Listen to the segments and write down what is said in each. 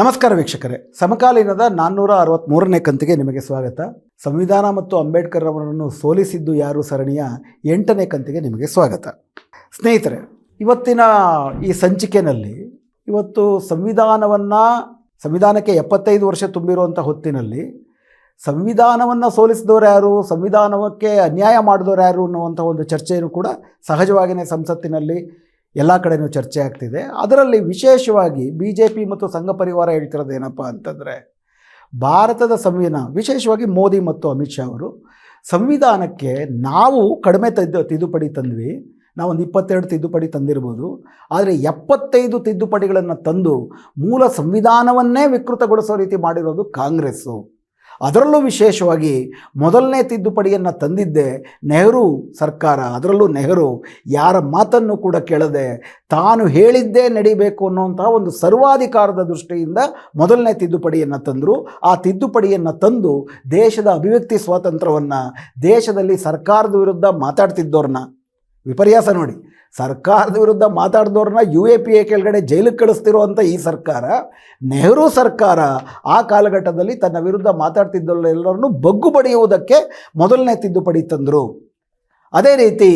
ನಮಸ್ಕಾರ ವೀಕ್ಷಕರೇ. ಸಮಕಾಲೀನದ ನಾನ್ನೂರ ಅರವತ್ತ್ಮೂರನೇ ಕಂತಿಗೆ ನಿಮಗೆ ಸ್ವಾಗತ. ಸಂವಿಧಾನ ಮತ್ತು ಅಂಬೇಡ್ಕರ್ ಅವರನ್ನು ಸೋಲಿಸಿದ್ದು ಯಾರು ಸರಣಿಯ ಎಂಟನೇ ಕಂತಿಗೆ ನಿಮಗೆ ಸ್ವಾಗತ. ಸ್ನೇಹಿತರೆ, ಇವತ್ತಿನ ಈ ಸಂಚಿಕೆಯಲ್ಲಿ ಇವತ್ತು ಸಂವಿಧಾನವನ್ನು, ಸಂವಿಧಾನಕ್ಕೆ ಎಪ್ಪತ್ತೈದು ವರ್ಷ ತುಂಬಿರುವಂಥ ಹೊತ್ತಿನಲ್ಲಿ ಸಂವಿಧಾನವನ್ನು ಸೋಲಿಸಿದವರು ಯಾರು ಸಂವಿಧಾನಕ್ಕೆ ಅನ್ಯಾಯ ಮಾಡಿದವರು ಯಾರು ಅನ್ನುವಂಥ ಒಂದು ಚರ್ಚೆಯನ್ನು ಕೂಡ ಸಹಜವಾಗಿಯೇ ಸಂಸತ್ತಿನಲ್ಲಿ ಎಲ್ಲ ಕಡೆಯೂ ಚರ್ಚೆ ಆಗ್ತಿದೆ. ಅದರಲ್ಲಿ ವಿಶೇಷವಾಗಿ ಬಿ ಜೆ ಪಿ ಮತ್ತು ಸಂಘ ಪರಿವಾರ ಹೇಳ್ತಿರೋದು ಏನಪ್ಪ ಅಂತಂದರೆ, ಭಾರತದ ಸಂವಿಧಾನ, ವಿಶೇಷವಾಗಿ ಮೋದಿ ಮತ್ತು ಅಮಿತ್ ಶಾ ಅವರು ಸಂವಿಧಾನಕ್ಕೆ ನಾವು ಕಡಿಮೆ ತಿದ್ದು, ತಿದ್ದುಪಡಿ ತಂದ್ವಿ. ನಾವೊಂದು ಇಪ್ಪತ್ತೆರಡು ತಿದ್ದುಪಡಿ ತಂದಿರ್ಬೋದು. ಆದರೆ ಎಪ್ಪತ್ತೈದು ತಿದ್ದುಪಡಿಗಳನ್ನು ತಂದು ಮೂಲ ಸಂವಿಧಾನವನ್ನೇ ವಿಕೃತಗೊಳಿಸೋ ರೀತಿ ಮಾಡಿರೋದು ಕಾಂಗ್ರೆಸ್ಸು. ಅದರಲ್ಲೂ ವಿಶೇಷವಾಗಿ ಮೊದಲನೇ ತಿದ್ದುಪಡಿಯನ್ನು ತಂದಿದ್ದೆ ನೆಹರು ಸರ್ಕಾರ. ಅದರಲ್ಲೂ ನೆಹರು ಯಾರ ಮಾತನ್ನು ಕೂಡ ಕೇಳದೆ ತಾನು ಹೇಳಿದ್ದೇ ನಡಿಬೇಕು ಅನ್ನುವಂತಹ ಒಂದು ಸರ್ವಾಧಿಕಾರದ ದೃಷ್ಟಿಯಿಂದ ಮೊದಲನೇ ತಿದ್ದುಪಡಿಯನ್ನು ತಂದರು. ಆ ತಿದ್ದುಪಡಿಯನ್ನು ತಂದು ದೇಶದ ಅಭಿವ್ಯಕ್ತಿ ಸ್ವಾತಂತ್ರ್ಯವನ್ನು, ದೇಶದಲ್ಲಿ ಸರ್ಕಾರದ ವಿರುದ್ಧ ಮಾತಾಡ್ತಿದ್ದವ್ರನ್ನ ವಿಪರ್ಯಾಸ ನೋಡಿ. ಸರ್ಕಾರದ ವಿರುದ್ಧ ಮಾತಾಡಿದವ್ರನ್ನ ಯು ಎ ಪಿ ಎ ಕೆಳಗಡೆ ಜೈಲಿಗೆ ಕಳಿಸ್ತಿರುವಂಥ ಈ ಸರ್ಕಾರ, ನೆಹರು ಸರ್ಕಾರ ಆ ಕಾಲಘಟ್ಟದಲ್ಲಿ ತನ್ನ ವಿರುದ್ಧ ಮಾತಾಡ್ತಿದ್ದವರೆಲ್ಲರನ್ನು ಬಗ್ಗು ಪಡೆಯುವುದಕ್ಕೆ ಮೊದಲನೇ ತಿದ್ದುಪಡಿ ತಂದರು. ಅದೇ ರೀತಿ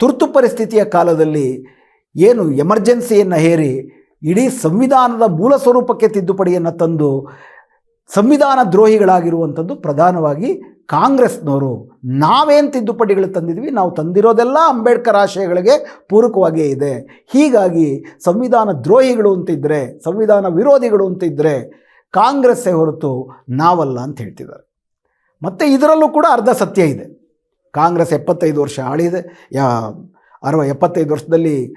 ತುರ್ತು ಪರಿಸ್ಥಿತಿಯ ಕಾಲದಲ್ಲಿ ಏನು ಎಮರ್ಜೆನ್ಸಿಯನ್ನು ಹೇರಿ ಇಡೀ ಸಂವಿಧಾನದ ಮೂಲ ಸ್ವರೂಪಕ್ಕೆ ತಿದ್ದುಪಡಿಯನ್ನು ತಂದು, ಸಂವಿಧಾನ ದ್ರೋಹಿಗಳಾಗಿರುವಂಥದ್ದು ಪ್ರಧಾನವಾಗಿ ಕಾಂಗ್ರೆಸ್ನವರು ನಾವೇನು ತಿದ್ದುಪಡಿಗಳು ತಂದಿದ್ವಿ, ನಾವು ತಂದಿರೋದೆಲ್ಲ ಅಂಬೇಡ್ಕರ್ ಆಶಯಗಳಿಗೆ ಪೂರಕವಾಗಿಯೇ ಇದೆ. ಹೀಗಾಗಿ ಸಂವಿಧಾನ ದ್ರೋಹಿಗಳು ಅಂತಿದ್ದರೆ ಸಂವಿಧಾನ ವಿರೋಧಿಗಳು ಅಂತಿದ್ದರೆ ಕಾಂಗ್ರೆಸ್ಸೇ ಹೊರತು ನಾವಲ್ಲ ಅಂತ ಹೇಳ್ತಿದ್ದಾರೆ. ಮತ್ತು ಇದರಲ್ಲೂ ಕೂಡ ಅರ್ಧ ಸತ್ಯ ಇದೆ. ಕಾಂಗ್ರೆಸ್ ಎಪ್ಪತ್ತೈದು ವರ್ಷ ಆಳಿದೆ. ಯಾ, ಅರವ, ಎಪ್ಪತ್ತೈದು ವರ್ಷದಲ್ಲಿ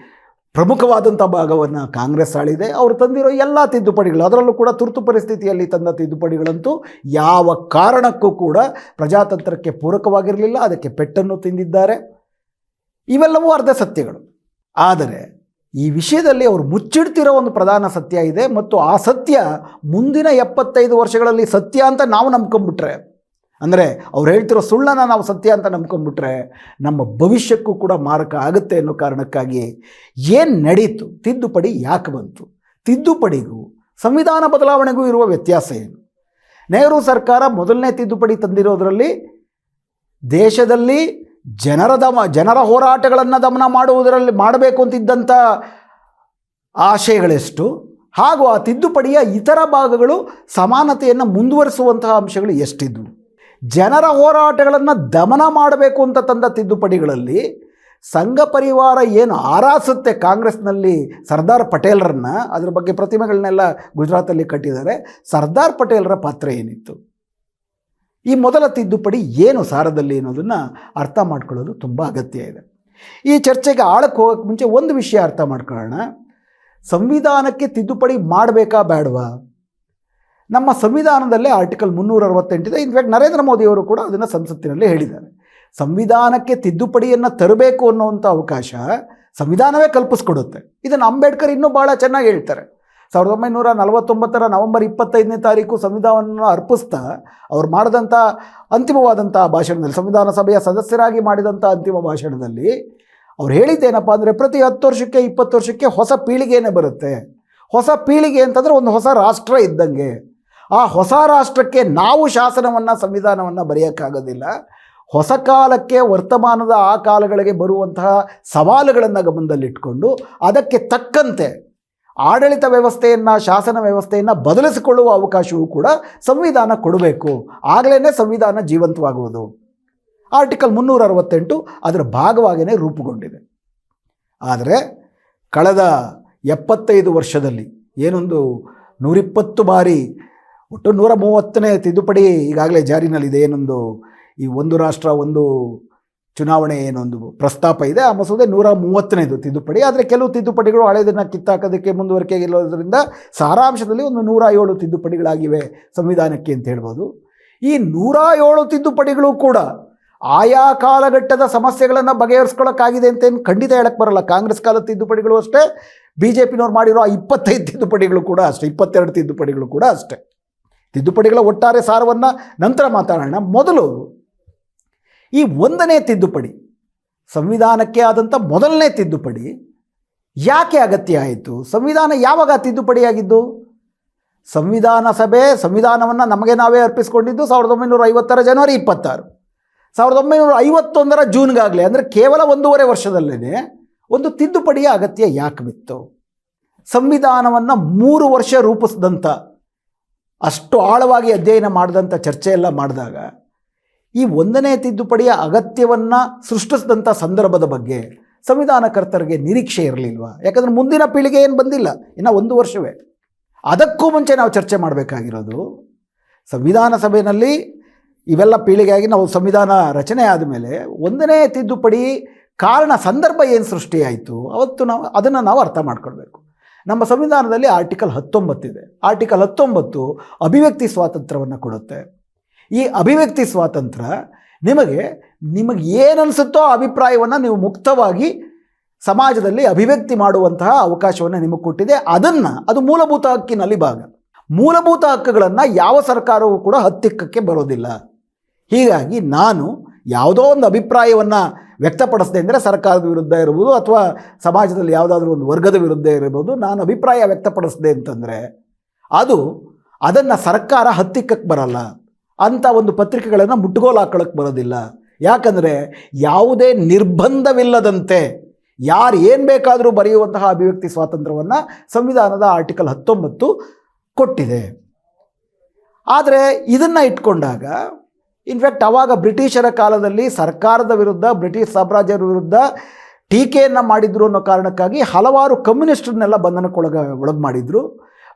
ಪ್ರಮುಖವಾದಂಥ ಭಾಗವನ್ನು ಕಾಂಗ್ರೆಸ್ ಆಳಿದೆ. ಅವರು ತಂದಿರೋ ಎಲ್ಲ ತಿದ್ದುಪಡಿಗಳು, ಅದರಲ್ಲೂ ಕೂಡ ತುರ್ತು ಪರಿಸ್ಥಿತಿಯಲ್ಲಿ ತಂದ ತಿದ್ದುಪಡಿಗಳಂತೂ ಯಾವ ಕಾರಣಕ್ಕೂ ಕೂಡ ಪ್ರಜಾತಂತ್ರಕ್ಕೆ ಪೂರಕವಾಗಿರಲಿಲ್ಲ. ಅದಕ್ಕೆ ಪೆಟ್ಟನ್ನು ತಿಂದಿದ್ದಾರೆ. ಇವೆಲ್ಲವೂ ಅರ್ಧ ಸತ್ಯಗಳು. ಆದರೆ ಈ ವಿಷಯದಲ್ಲಿ ಅವರು ಮುಚ್ಚಿಡ್ತಿರೋ ಒಂದು ಪ್ರಧಾನ ಸತ್ಯ ಇದೆ ಮತ್ತು ಆ ಸತ್ಯ ಮುಂದಿನ ಎಪ್ಪತ್ತೈದು ವರ್ಷಗಳಲ್ಲಿ ಸತ್ಯ ಅಂತ ನಾವು ನಂಬ್ಕೊಂಬಿಟ್ರೆ ಅಂದರೆ ಅವ್ರು ಹೇಳ್ತಿರೋ ಸುಳ್ಳನ್ನು ನಾವು ಸತ್ಯ ಅಂತ ನಂಬ್ಕೊಂಡ್ಬಿಟ್ರೆ ನಮ್ಮ ಭವಿಷ್ಯಕ್ಕೂ ಕೂಡ ಮಾರಕ ಆಗುತ್ತೆ ಅನ್ನೋ ಕಾರಣಕ್ಕಾಗಿ ಏನು ನಡೀತು? ತಿದ್ದುಪಡಿ ಯಾಕೆ ಬಂತು? ತಿದ್ದುಪಡಿಗೂ ಸಂವಿಧಾನ ಬದಲಾವಣೆಗೂ ಇರುವ ವ್ಯತ್ಯಾಸ ಏನು? ನೆಹರು ಸರ್ಕಾರ ಮೊದಲನೇ ತಿದ್ದುಪಡಿ ತಂದಿರೋದರಲ್ಲಿ ದೇಶದಲ್ಲಿ ಜನರ ದಮ, ಜನರ ಹೋರಾಟಗಳನ್ನು ದಮನ ಮಾಡುವುದರಲ್ಲಿ ಮಾಡಬೇಕು ಅಂತಿದ್ದಂಥ ಆಶಯಗಳೆಷ್ಟು, ಹಾಗೂ ಆ ತಿದ್ದುಪಡಿಯ ಇತರ ಭಾಗಗಳು ಸಮಾನತೆಯನ್ನು ಮುಂದುವರಿಸುವಂತಹ ಅಂಶಗಳು ಎಷ್ಟಿದ್ವು? ಜನರ ಹೋರಾಟಗಳನ್ನು ದಮನ ಮಾಡಬೇಕು ಅಂತ ತಂದ ತಿದ್ದುಪಡಿಗಳಲ್ಲಿ ಸಂಘ ಪರಿವಾರ ಏನು ಆರಾಸುತ್ತೆ ಕಾಂಗ್ರೆಸ್ನಲ್ಲಿ ಸರ್ದಾರ್ ಪಟೇಲರನ್ನು, ಅದ್ರ ಬಗ್ಗೆ ಪ್ರತಿಮೆಗಳನ್ನೆಲ್ಲ ಗುಜರಾತಲ್ಲಿ ಕಟ್ಟಿದ್ದಾರೆ. ಸರ್ದಾರ್ ಪಟೇಲರ ಪಾತ್ರ ಏನಿತ್ತು? ಈ ಮೊದಲ ತಿದ್ದುಪಡಿ ಏನು ಸಾರದಲ್ಲಿ ಅನ್ನೋದನ್ನು ಅರ್ಥ ಮಾಡ್ಕೊಳ್ಳೋದು ತುಂಬ ಅಗತ್ಯ ಇದೆ. ಈ ಚರ್ಚೆಗೆ ಆಳಕ್ಕೆ ಹೋಗೋಕ್ಕೆ ಮುಂಚೆ ಒಂದು ವಿಷಯ ಅರ್ಥ ಮಾಡ್ಕೊಳ್ಳೋಣ. ಸಂವಿಧಾನಕ್ಕೆ ತಿದ್ದುಪಡಿ ಮಾಡಬೇಕಾ ಬೇಡವಾ ನಮ್ಮ ಸಂವಿಧಾನದಲ್ಲೇ ಆರ್ಟಿಕಲ್ ಮುನ್ನೂರ ಅರವತ್ತೆಂಟಿದೆ ಇನ್ಫ್ಯಾಕ್ಟ್ ನರೇಂದ್ರ ಮೋದಿಯವರು ಕೂಡ ಅದನ್ನು ಸಂಸತ್ತಿನಲ್ಲಿ ಹೇಳಿದ್ದಾರೆ. ಸಂವಿಧಾನಕ್ಕೆ ತಿದ್ದುಪಡಿಯನ್ನು ತರಬೇಕು ಅನ್ನೋವಂಥ ಅವಕಾಶ ಸಂವಿಧಾನವೇ ಕಲ್ಪಿಸ್ಕೊಡುತ್ತೆ. ಇದನ್ನು ಅಂಬೇಡ್ಕರ್ ಇನ್ನೂ ಭಾಳ ಚೆನ್ನಾಗಿ ಹೇಳ್ತಾರೆ. ಸಾವಿರದ ಒಂಬೈನೂರ ನಲವತ್ತೊಂಬತ್ತರ ನವೆಂಬರ್ ಇಪ್ಪತ್ತೈದನೇ ತಾರೀಕು ಸಂವಿಧಾನವನ್ನು ಅರ್ಪಿಸ್ತಾ ಅವ್ರು ಮಾಡಿದಂಥ ಅಂತಿಮವಾದಂಥ ಭಾಷಣದಲ್ಲಿ, ಸಂವಿಧಾನ ಸಭೆಯ ಸದಸ್ಯರಾಗಿ ಮಾಡಿದಂಥ ಅಂತಿಮ ಭಾಷಣದಲ್ಲಿ ಅವ್ರು ಹೇಳಿದ್ದೇನಪ್ಪ ಅಂದರೆ ಪ್ರತಿ ಹತ್ತು ವರ್ಷಕ್ಕೆ ಇಪ್ಪತ್ತು ವರ್ಷಕ್ಕೆ ಹೊಸ ಪೀಳಿಗೆನೇ ಬರುತ್ತೆ. ಹೊಸ ಪೀಳಿಗೆ ಅಂತಂದರೆ ಒಂದು ಹೊಸ ರಾಷ್ಟ್ರ ಇದ್ದಂಗೆ. ಆ ಹೊಸ ರಾಷ್ಟ್ರಕ್ಕೆ ನಾವು ಶಾಸನವನ್ನು, ಸಂವಿಧಾನವನ್ನು ಬರೆಯೋಕ್ಕಾಗೋದಿಲ್ಲ. ಹೊಸ ಕಾಲಕ್ಕೆ ವರ್ತಮಾನದ ಆ ಕಾಲಗಳಿಗೆ ಬರುವಂತಹ ಸವಾಲುಗಳನ್ನು ಗಮನದಲ್ಲಿಟ್ಕೊಂಡು ಅದಕ್ಕೆ ತಕ್ಕಂತೆ ಆಡಳಿತ ವ್ಯವಸ್ಥೆಯನ್ನು, ಶಾಸನ ವ್ಯವಸ್ಥೆಯನ್ನು ಬದಲಿಸಿಕೊಳ್ಳುವ ಅವಕಾಶವೂ ಕೂಡ ಸಂವಿಧಾನ ಕೊಡಬೇಕು. ಆಗಲೇ ಸಂವಿಧಾನ ಜೀವಂತವಾಗುವುದು. ಆರ್ಟಿಕಲ್ ಮುನ್ನೂರ ಅರವತ್ತೆಂಟು ಅದರ ಭಾಗವಾಗಿಯೇ ರೂಪುಗೊಂಡಿದೆ. ಆದರೆ ಕಳೆದ ಎಪ್ಪತ್ತೈದು ವರ್ಷದಲ್ಲಿ, ಏನೊಂದು ನೂರಿಪ್ಪತ್ತು ಬಾರಿ ಒಟ್ಟು ನೂರ ಮೂವತ್ತನೇ ತಿದ್ದುಪಡಿ ಈಗಾಗಲೇ ಜಾರಿನಲ್ಲಿದೆ. ಏನೊಂದು ಈ ಒಂದು ರಾಷ್ಟ್ರ, ಒಂದು ಚುನಾವಣೆ ಏನೊಂದು ಪ್ರಸ್ತಾಪ ಇದೆ. ಆ ಮಸೂದೆ ನೂರ ಮೂವತ್ತನೇದು ತಿದ್ದುಪಡಿ. ಆದರೆ ಕೆಲವು ತಿದ್ದುಪಡಿಗಳು ಹಳೆಯದನ್ನು ಕಿತ್ತಾಕೋದಕ್ಕೆ ಮುಂದುವರಿಕೆ ಇಲ್ಲೋದ್ರಿಂದ ಸಾರಾಂಶದಲ್ಲಿ ಒಂದು ನೂರ ಏಳು ತಿದ್ದುಪಡಿಗಳಾಗಿವೆ ಸಂವಿಧಾನಕ್ಕೆ ಅಂತ ಹೇಳ್ಬೋದು. ಈ ನೂರ ಏಳು ತಿದ್ದುಪಡಿಗಳು ಕೂಡ ಆಯಾ ಕಾಲಘಟ್ಟದ ಸಮಸ್ಯೆಗಳನ್ನು ಬಗೆಹರಿಸ್ಕೊಳ್ಳೋಕ್ಕಾಗಿದೆ ಅಂತೇನು ಖಂಡಿತ ಹೇಳಕ್ಕೆ ಬರಲ್ಲ. ಕಾಂಗ್ರೆಸ್ ಕಾಲದ ತಿದ್ದುಪಡಿಗಳು ಅಷ್ಟೇ ಬಿ ಜೆ ಪಿನವ್ರು ಮಾಡಿರೋ ಆ ಇಪ್ಪತ್ತೈದು ತಿದ್ದುಪಡಿಗಳು ಕೂಡ ಅಷ್ಟೇ, ಇಪ್ಪತ್ತೆರಡು ತಿದ್ದುಪಡಿಗಳು ಕೂಡ ಅಷ್ಟೇ. ತಿದ್ದುಪಡಿಗಳ ಒಟ್ಟಾರೆ ಸಾರವನ್ನು ನಂತರ ಮಾತಾಡೋಣ. ಮೊದಲು ಈ ಒಂದನೇ ತಿದ್ದುಪಡಿ, ಸಂವಿಧಾನಕ್ಕೆ ಆದಂಥ ಮೊದಲನೇ ತಿದ್ದುಪಡಿ ಯಾಕೆ ಅಗತ್ಯ ಆಯಿತು? ಸಂವಿಧಾನ ಯಾವಾಗ ತಿದ್ದುಪಡಿಯಾಗಿದ್ದು? ಸಂವಿಧಾನ ಸಭೆ ಸಂವಿಧಾನವನ್ನು ನಮಗೆ ನಾವೇ ಅರ್ಪಿಸಿಕೊಂಡಿದ್ದು ಸಾವಿರದ ಒಂಬೈನೂರ ಐವತ್ತರ ಜನವರಿ ಇಪ್ಪತ್ತಾರು. ಸಾವಿರದ ಒಂಬೈನೂರ ಐವತ್ತೊಂದರ ಜೂನ್ಗಾಗಲೇ, ಅಂದರೆ ಕೇವಲ ಒಂದೂವರೆ ವರ್ಷದಲ್ಲೇ ಒಂದು ತಿದ್ದುಪಡಿಯ ಅಗತ್ಯ ಯಾಕೆ ಬಿತ್ತು? ಸಂವಿಧಾನವನ್ನು ಮೂರು ವರ್ಷ ರೂಪಿಸಿದಂಥ ಅಷ್ಟು ಆಳವಾಗಿ ಅಧ್ಯಯನ ಮಾಡಿದಂಥ ಚರ್ಚೆ ಎಲ್ಲ ಮಾಡಿದಾಗ, ಈ ಒಂದನೇ ತಿದ್ದುಪಡಿಯ ಅಗತ್ಯವನ್ನು ಸೃಷ್ಟಿಸಿದಂಥ ಸಂದರ್ಭದ ಬಗ್ಗೆ ಸಂವಿಧಾನಕರ್ತರಿಗೆ ನಿರೀಕ್ಷೆ ಇರಲಿಲ್ವಾ? ಯಾಕಂದರೆ ಮುಂದಿನ ಪೀಳಿಗೆ ಏನು ಬಂದಿಲ್ಲ, ಇನ್ನು ಒಂದು ವರ್ಷವೇ. ಅದಕ್ಕೂ ಮುಂಚೆ ನಾವು ಚರ್ಚೆ ಮಾಡಬೇಕಾಗಿರೋದು, ಸಂವಿಧಾನ ಸಭೆಯಲ್ಲಿ ಇವೆಲ್ಲ ಪೀಳಿಗೆಯಾಗಿ ನಾವು ಸಂವಿಧಾನ ರಚನೆ ಆದಮೇಲೆ ಒಂದನೇ ತಿದ್ದುಪಡಿ ಕಾರಣ ಸಂದರ್ಭ ಏನು ಸೃಷ್ಟಿಯಾಯಿತು, ಅವತ್ತು ನಾವು ಅದನ್ನು ನಾವು ಅರ್ಥ ಮಾಡ್ಕೊಳ್ಬೇಕು. ನಮ್ಮ ಸಂವಿಧಾನದಲ್ಲಿ ಆರ್ಟಿಕಲ್ ಹತ್ತೊಂಬತ್ತಿದೆ. ಆರ್ಟಿಕಲ್ ಹತ್ತೊಂಬತ್ತು ಅಭಿವ್ಯಕ್ತಿ ಸ್ವಾತಂತ್ರ್ಯವನ್ನು ಕೊಡುತ್ತೆ. ಈ ಅಭಿವ್ಯಕ್ತಿ ಸ್ವಾತಂತ್ರ್ಯ ನಿಮಗೆ ನಿಮಗೆ ಏನನ್ಸುತ್ತೋ ಆ ಅಭಿಪ್ರಾಯವನ್ನು ನೀವು ಮುಕ್ತವಾಗಿ ಸಮಾಜದಲ್ಲಿ ಅಭಿವ್ಯಕ್ತಿ ಮಾಡುವಂತಹ ಅವಕಾಶವನ್ನು ನಿಮಗೆ ಕೊಟ್ಟಿದೆ. ಅದನ್ನು, ಅದು ಮೂಲಭೂತ ಹಕ್ಕಿನಲ್ಲಿ ಭಾಗ. ಮೂಲಭೂತ ಹಕ್ಕುಗಳನ್ನು ಯಾವ ಸರ್ಕಾರವೂ ಕೂಡ ಹತ್ತಿಕ್ಕಕ್ಕೆ ಬರೋದಿಲ್ಲ. ಹೀಗಾಗಿ ನಾನು ಯಾವುದೋ ಒಂದು ಅಭಿಪ್ರಾಯವನ್ನು ವ್ಯಕ್ತಪಡಿಸಿದೆ ಅಂದರೆ ಸರ್ಕಾರದ ವಿರುದ್ಧ ಇರ್ಬೋದು ಅಥವಾ ಸಮಾಜದಲ್ಲಿ ಯಾವುದಾದ್ರೂ ಒಂದು ವರ್ಗದ ವಿರುದ್ಧ ಇರ್ಬೋದು ನಾನು ಅಭಿಪ್ರಾಯ ವ್ಯಕ್ತಪಡಿಸಿದೆ ಅಂತಂದರೆ ಅದು ಅದನ್ನು ಸರ್ಕಾರ ಹತ್ತಿಕ್ಕಕ್ಕೆ ಬರಲ್ಲ. ಅಂಥ ಒಂದು ಪತ್ರಿಕೆಗಳನ್ನು ಮುಟ್ಟುಗೋಲು ಹಾಕೊಳ್ಳೋಕ್ಕೆ ಬರೋದಿಲ್ಲ. ಯಾಕಂದರೆ ಯಾವುದೇ ನಿರ್ಬಂಧವಿಲ್ಲದಂತೆ ಯಾರು ಏನು ಬೇಕಾದರೂ ಬರೆಯುವಂತಹ ಅಭಿವ್ಯಕ್ತಿ ಸ್ವಾತಂತ್ರ್ಯವನ್ನು ಸಂವಿಧಾನದ ಆರ್ಟಿಕಲ್ ಹತ್ತೊಂಬತ್ತು ಕೊಟ್ಟಿದೆ. ಆದರೆ ಇದನ್ನು ಇಟ್ಕೊಂಡಾಗ ಇನ್ಫ್ಯಾಕ್ಟ್ ಆವಾಗ ಬ್ರಿಟಿಷರ ಕಾಲದಲ್ಲಿ ಸರ್ಕಾರದ ವಿರುದ್ಧ, ಬ್ರಿಟಿಷ್ ಸಾಮ್ರಾಜ್ಯರ ವಿರುದ್ಧ ಟೀಕೆಯನ್ನು ಮಾಡಿದ್ರು ಅನ್ನೋ ಕಾರಣಕ್ಕಾಗಿ ಹಲವಾರು ಕಮ್ಯುನಿಸ್ಟರನ್ನೆಲ್ಲ ಬಂಧನಕ್ಕೊಳಗ ಒಳಗೆ ಮಾಡಿದರು.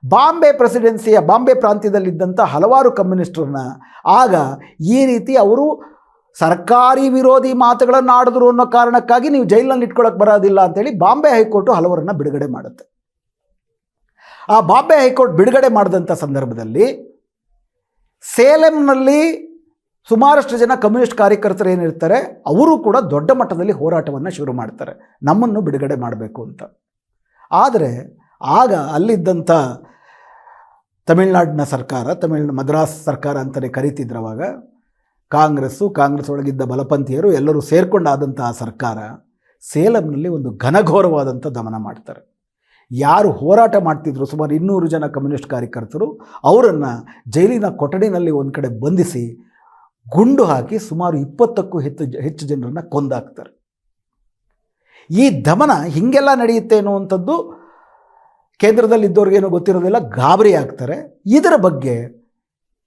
ಬಾಂಬೆ ಪ್ರೆಸಿಡೆನ್ಸಿಯ, ಬಾಂಬೆ ಪ್ರಾಂತ್ಯದಲ್ಲಿದ್ದಂಥ ಹಲವಾರು ಕಮ್ಯುನಿಸ್ಟರನ್ನ ಆಗ ಈ ರೀತಿ ಅವರು ಸರ್ಕಾರಿ ವಿರೋಧಿ ಮಾತುಗಳನ್ನು ಆಡಿದ್ರು ಅನ್ನೋ ಕಾರಣಕ್ಕಾಗಿ ನೀವು ಜೈಲಿನಲ್ಲಿ ಇಟ್ಕೊಳ್ಳೋಕೆ ಬರೋದಿಲ್ಲ ಅಂತೇಳಿ ಬಾಂಬೆ ಹೈಕೋರ್ಟು ಹಲವರನ್ನು ಬಿಡುಗಡೆ ಮಾಡುತ್ತೆ. ಆ ಬಾಂಬೆ ಹೈಕೋರ್ಟ್ ಬಿಡುಗಡೆ ಮಾಡಿದಂಥ ಸಂದರ್ಭದಲ್ಲಿ ಸೇಲೆಂನಲ್ಲಿ ಸುಮಾರಷ್ಟು ಜನ ಕಮ್ಯುನಿಸ್ಟ್ ಕಾರ್ಯಕರ್ತರು ಏನಿರ್ತಾರೆ, ಅವರು ಕೂಡ ದೊಡ್ಡ ಮಟ್ಟದಲ್ಲಿ ಹೋರಾಟವನ್ನು ಶುರು ಮಾಡ್ತಾರೆ. ನಮ್ಮನ್ನು ಬಿಡುಗಡೆ ಮಾಡಬೇಕು ಅಂತ. ಆದರೆ, ಆಗ ಅಲ್ಲಿದ್ದಂಥ ತಮಿಳ್ನಾಡಿನ ಸರ್ಕಾರ, ತಮಿಳ್, ಮದ್ರಾಸ್ ಸರ್ಕಾರ ಅಂತಲೇ ಕರೀತಿದ್ರು ಅವಾಗ, ಕಾಂಗ್ರೆಸ್ಸು, ಕಾಂಗ್ರೆಸ್ ಒಳಗಿದ್ದ ಬಲಪಂಥೀಯರು ಎಲ್ಲರೂ ಸೇರ್ಕೊಂಡಾದಂತಹ ಸರ್ಕಾರ ಸೇಲಂನಲ್ಲಿ ಒಂದು ಘನಘೋರವಾದಂಥ ದಮನ ಮಾಡ್ತಾರೆ. ಯಾರು ಹೋರಾಟ ಮಾಡ್ತಿದ್ರು ಸುಮಾರು ಇನ್ನೂರು ಜನ ಕಮ್ಯುನಿಸ್ಟ್ ಕಾರ್ಯಕರ್ತರು, ಅವರನ್ನು ಜೈಲಿನ ಕೊಠಡಿನಲ್ಲಿ ಒಂದು ಕಡೆ ಬಂಧಿಸಿ ಗುಂಡು ಹಾಕಿ ಸುಮಾರು ಇಪ್ಪತ್ತಕ್ಕೂ ಹೆಚ್ಚು ಹೆಚ್ಚು ಜನರನ್ನು ಕೊಂದಾಕ್ತಾರೆ. ಈ ದಮನ ಹೀಗೆಲ್ಲ ನಡೆಯುತ್ತೆ ಅನ್ನುವಂಥದ್ದು ಕೇಂದ್ರದಲ್ಲಿದ್ದವ್ರಿಗೇನೋ ಗೊತ್ತಿರೋದಿಲ್ಲ, ಗಾಬರಿ ಆಗ್ತಾರೆ. ಇದರ ಬಗ್ಗೆ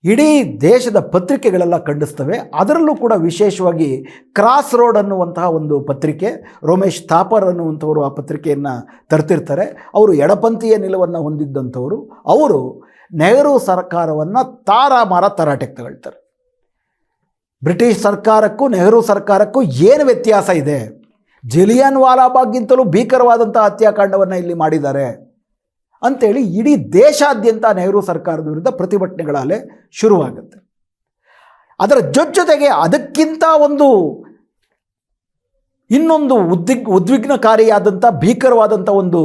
ಇಡೀ ದೇಶದ ಪತ್ರಿಕೆಗಳೆಲ್ಲ ಖಂಡಿಸ್ತವೆ. ಅದರಲ್ಲೂ ಕೂಡ ವಿಶೇಷವಾಗಿ ಕ್ರಾಸ್ ರೋಡ್ ಅನ್ನುವಂತಹ ಒಂದು ಪತ್ರಿಕೆ, ರೋಮೇಶ್ ಥಾಪರ್ ಅನ್ನುವಂಥವರು ಆ ಪತ್ರಿಕೆಯನ್ನು ತರ್ತಿರ್ತಾರೆ. ಅವರು ಎಡಪಂಥೀಯ ನಿಲುವನ್ನು ಹೊಂದಿದ್ದಂಥವರು. ಅವರು ನೆಹರು ಸರ್ಕಾರವನ್ನು ತಾರಾಮಾರ ತರಾಟೆಗೆ ತಗೊಳ್ತಾರೆ. ಬ್ರಿಟಿಷ್ ಸರ್ಕಾರಕ್ಕೂ, ನೆಹರು ಸರ್ಕಾರಕ್ಕೂ ಏನು ವ್ಯತ್ಯಾಸ ಇದೆ? ಜಲಿಯನ್ ವಾಲಾಬಾಗ್ಗಿಂತಲೂ ಭೀಕರವಾದಂಥ ಹತ್ಯಾಕಾಂಡವನ್ನು ಇಲ್ಲಿ ಮಾಡಿದ್ದಾರೆ. ಅಂಥೇಳಿ ಇಡೀ ದೇಶಾದ್ಯಂತ ನೆಹರು ಸರ್ಕಾರದ ವಿರುದ್ಧ ಪ್ರತಿಭಟನೆಗಳಲ್ಲೇ ಶುರುವಾಗುತ್ತೆ. ಅದರ ಜೊತೆಗೆ ಅದಕ್ಕಿಂತ ಒಂದು ಇನ್ನೊಂದು ಉದ್ವಿಗ್ ಉದ್ವಿಗ್ನಕಾರಿಯಾದಂಥ ಭೀಕರವಾದಂಥ ಒಂದು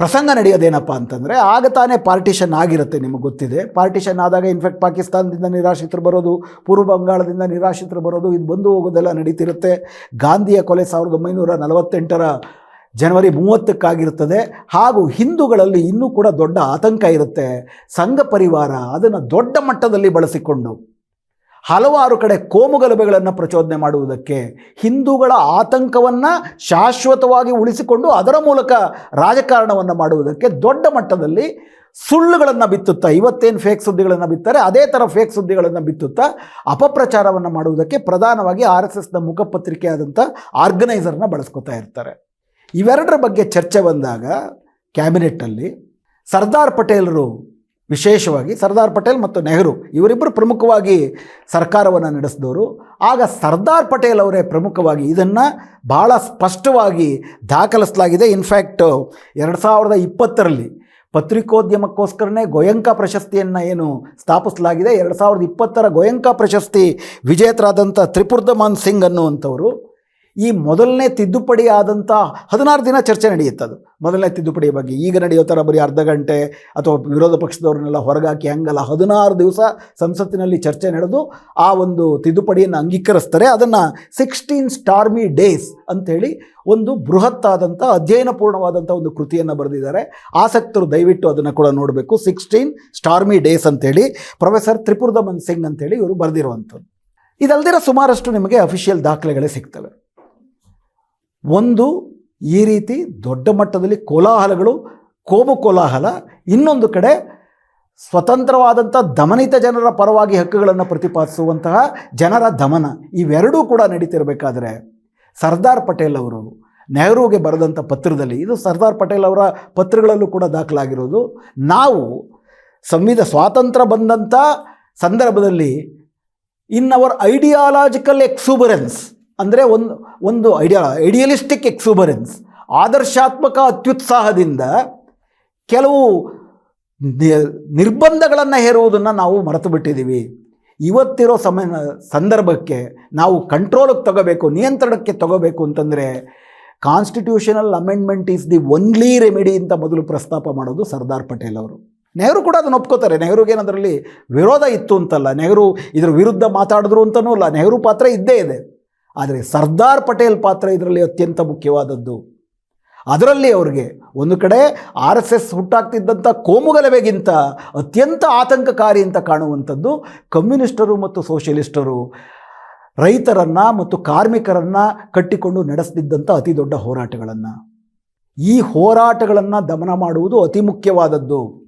ಪ್ರಸಂಗ ನಡೆಯೋದೇನಪ್ಪ ಅಂತಂದರೆ ಆಗ ತಾನೇ ಪಾರ್ಟಿಷನ್ ಆಗಿರುತ್ತೆ ನಿಮಗೆ ಗೊತ್ತಿದೆ. ಪಾರ್ಟಿಷನ್ ಆದಾಗ ಇನ್ಫ್ಯಾಕ್ಟ್ ಪಾಕಿಸ್ತಾನದಿಂದ ನಿರಾಶ್ರಿತರು ಬರೋದು, ಪೂರ್ವ ಬಂಗಾಳದಿಂದ ನಿರಾಶ್ರಿತರು ಬರೋದು, ಇದು ಬಂದು ಹೋಗೋದೆಲ್ಲ ನಡೀತಿರುತ್ತೆ. ಗಾಂಧಿಯ ಕೊಲೆ ಸಾವಿರದ ಒಂಬೈನೂರ ನಲವತ್ತೆಂಟರ ಜನವರಿ ಮೂವತ್ತಕ್ಕಾಗಿರ್ತದೆ. ಹಾಗೂ ಹಿಂದೂಗಳಲ್ಲಿ ಇನ್ನೂ ಕೂಡ ದೊಡ್ಡ ಆತಂಕ ಇರುತ್ತೆ. ಸಂಘ ಪರಿವಾರ ಅದನ್ನು ದೊಡ್ಡ ಮಟ್ಟದಲ್ಲಿ ಬಳಸಿಕೊಂಡು ಹಲವಾರು ಕಡೆ ಕೋಮುಗಲಭೆಗಳನ್ನು ಪ್ರಚೋದನೆ ಮಾಡುವುದಕ್ಕೆ ಹಿಂದೂಗಳ ಆತಂಕವನ್ನು ಶಾಶ್ವತವಾಗಿ ಉಳಿಸಿಕೊಂಡು ಅದರ ಮೂಲಕ ರಾಜಕಾರಣವನ್ನು ಮಾಡುವುದಕ್ಕೆ ದೊಡ್ಡ ಮಟ್ಟದಲ್ಲಿ ಸುಳ್ಳುಗಳನ್ನು ಬಿತ್ತುತ್ತಾ, ಇವತ್ತೇನು ಫೇಕ್ ಸುದ್ದಿಗಳನ್ನು ಬಿತ್ತಾರೆ, ಅದೇ ಥರ ಫೇಕ್ ಸುದ್ದಿಗಳನ್ನು ಬಿತ್ತುತ್ತಾ ಅಪಪ್ರಚಾರವನ್ನು ಮಾಡುವುದಕ್ಕೆ ಪ್ರಧಾನವಾಗಿ ಆರ್ ಎಸ್ ಎಸ್ನ ಮುಖಪತ್ರಿಕೆಯಾದಂಥ ಆರ್ಗನೈಸರ್ನ ಬಳಸ್ಕೊತಾ ಇರ್ತಾರೆ. ಇವೆರಡರ ಬಗ್ಗೆ ಚರ್ಚೆ ಬಂದಾಗ, ಕ್ಯಾಬಿನೆಟ್ಟಲ್ಲಿ ಸರ್ದಾರ್ ಪಟೇಲರು ವಿಶೇಷವಾಗಿ ಸರ್ದಾರ್ ಪಟೇಲ್ ಮತ್ತು ನೆಹರು ಇವರಿಬ್ಬರು ಪ್ರಮುಖವಾಗಿ ಸರ್ಕಾರವನ್ನು ನಡೆಸಿದವರು. ಆಗ ಸರ್ದಾರ್ ಪಟೇಲ್ ಅವರೇ ಪ್ರಮುಖವಾಗಿ ಇದನ್ನು ಭಾಳ ಸ್ಪಷ್ಟವಾಗಿ ದಾಖಲಿಸಲಾಗಿದೆ. ಇನ್ಫ್ಯಾಕ್ಟ್ ಎರಡು ಸಾವಿರದ ಇಪ್ಪತ್ತರಲ್ಲಿ ಪತ್ರಿಕೋದ್ಯಮಕ್ಕೋಸ್ಕರನೇ ಗೋಯಂಕ ಪ್ರಶಸ್ತಿಯನ್ನು ಏನು ಸ್ಥಾಪಿಸಲಾಗಿದೆ. ಎರಡು ಸಾವಿರದ ಇಪ್ಪತ್ತರ ಗೋಯಂಕ ಪ್ರಶಸ್ತಿ ವಿಜೇತರಾದಂಥ ತ್ರಿಪುರ್ದಮಾನ್ ಸಿಂಗ್ ಅನ್ನುವಂಥವರು. ಈ ಮೊದಲನೇ ತಿದ್ದುಪಡಿ ಆದಂಥ ಹದಿನಾರು ದಿನ ಚರ್ಚೆ ನಡೆಯುತ್ತೆ ಅದು. ಮೊದಲನೇ ತಿದ್ದುಪಡಿಯ ಬಗ್ಗೆ ಈಗ ನಡೆಯೋ ಥರ ಬರೀ ಅರ್ಧ ಗಂಟೆ ಅಥವಾ ವಿರೋಧ ಪಕ್ಷದವ್ರನ್ನೆಲ್ಲ ಹೊರಗಾಕಿ ಹಂಗಲ್ಲ. ಹದಿನಾರು ದಿವಸ ಸಂಸತ್ತಿನಲ್ಲಿ ಚರ್ಚೆ ನಡೆದು ಆ ಒಂದು ತಿದ್ದುಪಡಿಯನ್ನು ಅಂಗೀಕರಿಸ್ತಾರೆ. ಅದನ್ನು ಸಿಕ್ಸ್ಟೀನ್ ಸ್ಟಾರ್ಮಿ ಡೇಸ್ ಅಂಥೇಳಿ ಒಂದು ಬೃಹತ್ತಾದಂಥ ಅಧ್ಯಯನಪೂರ್ಣವಾದಂಥ ಒಂದು ಕೃತಿಯನ್ನು ಬರೆದಿದ್ದಾರೆ. ಆಸಕ್ತರು ದಯವಿಟ್ಟು ಅದನ್ನು ಕೂಡ ನೋಡಬೇಕು. ಸಿಕ್ಸ್ಟೀನ್ ಸ್ಟಾರ್ಮಿ ಡೇಸ್ ಅಂಥೇಳಿ ಪ್ರೊಫೆಸರ್ ತ್ರಿಪುರದಮನ್ ಸಿಂಗ್ ಅಂತೇಳಿ ಇವರು ಬರೆದಿರುವಂಥದ್ದು. ಇದಲ್ದಿರ ಸುಮಾರಷ್ಟು ನಿಮಗೆ ಅಫಿಷಿಯಲ್ ದಾಖಲೆಗಳೇ ಸಿಗ್ತವೆ. ಒಂದು ಈ ರೀತಿ ದೊಡ್ಡ ಮಟ್ಟದಲ್ಲಿ ಕೋಲಾಹಲಗಳು, ಕೋಮು ಕೋಲಾಹಲ, ಇನ್ನೊಂದು ಕಡೆ ಸ್ವತಂತ್ರವಾದಂಥ ದಮನಿತ ಜನರ ಪರವಾಗಿ ಹಕ್ಕುಗಳನ್ನು ಪ್ರತಿಪಾದಿಸುವಂತಹ ಜನರ ದಮನ, ಇವೆರಡೂ ಕೂಡ ನಡೀತಿರಬೇಕಾದ್ರೆ ಸರ್ದಾರ್ ಪಟೇಲ್ ಅವರು, ನೆಹರೂಗೆ ಬರೆದಂಥ ಪತ್ರದಲ್ಲಿ, ಇದು ಸರ್ದಾರ್ ಪಟೇಲ್ ಅವರ ಪತ್ರಗಳಲ್ಲೂ ಕೂಡ ದಾಖಲಾಗಿರೋದು. ನಾವು ಸಂವಿಧ ಸ್ವಾತಂತ್ರ್ಯ ಬಂದಂಥ ಸಂದರ್ಭದಲ್ಲಿ ಇನ್ ಅವರ್ ಐಡಿಯಾಲಾಜಿಕಲ್ ಎಕ್ಸೂಬರೆನ್ಸ್ ಅಂದರೆ ಒಂದು ಒಂದು ಐಡಿಯಾ ಐಡಿಯಲಿಸ್ಟಿಕ್ ಎಕ್ಸೂಬರೆನ್ಸ್ ಆದರ್ಶಾತ್ಮಕ ಅತ್ಯುತ್ಸಾಹದಿಂದ ಕೆಲವು ನಿರ್ಬಂಧಗಳನ್ನು ಹೇರುವುದನ್ನು ನಾವು ಮರೆತು ಬಿಟ್ಟಿದ್ದೀವಿ. ಇವತ್ತಿರೋ ಸಮಯ, ಸಂದರ್ಭಕ್ಕೆ ನಾವು ಕಂಟ್ರೋಲಿಗೆ ತಗೋಬೇಕು, ನಿಯಂತ್ರಣಕ್ಕೆ ತಗೋಬೇಕು ಅಂತಂದರೆ constitutional amendment is the only remedy ಅಂತ ಮೊದಲು ಪ್ರಸ್ತಾಪ ಮಾಡೋದು ಸರ್ದಾರ್ ಪಟೇಲ್ ಅವರು. ನೆಹರು ಕೂಡ ಅದನ್ನು ಒಪ್ಕೋತಾರೆ. ನೆಹರುಗೇನು ಅದರಲ್ಲಿ ವಿರೋಧ ಇತ್ತು ಅಂತಲ್ಲ, ನೆಹರು ಇದರ ವಿರುದ್ಧ ಮಾತಾಡಿದ್ರು ಅಂತಲೂ ಅಲ್ಲ, ನೆಹರು ಪಾತ್ರ ಇದ್ದೇ ಇದೆ. ಆದರೆ ಸರ್ದಾರ್ ಪಟೇಲ್ ಪಾತ್ರ ಇದರಲ್ಲಿ ಅತ್ಯಂತ ಮುಖ್ಯವಾದದ್ದು. ಅದರಲ್ಲಿ ಅವ್ರಿಗೆ ಒಂದು ಕಡೆ ಆರ್ ಎಸ್ ಎಸ್ ಹುಟ್ಟಾಗ್ತಿದ್ದಂಥ ಕೋಮುಗಲವೆಗಿಂತ ಅತ್ಯಂತ ಆತಂಕಕಾರಿ ಅಂತ ಕಾಣುವಂಥದ್ದು ಕಮ್ಯುನಿಸ್ಟರು ಮತ್ತು ಸೋಷಿಯಲಿಸ್ಟರು. ರೈತರನ್ನು ಮತ್ತು ಕಾರ್ಮಿಕರನ್ನು ಕಟ್ಟಿಕೊಂಡು ನಡೆಸ್ತಿದ್ದಂಥ ಅತಿ ದೊಡ್ಡ ಹೋರಾಟಗಳನ್ನು. ಈ ಹೋರಾಟಗಳನ್ನು ದಮನ ಮಾಡುವುದು ಅತಿ ಮುಖ್ಯವಾದದ್ದು.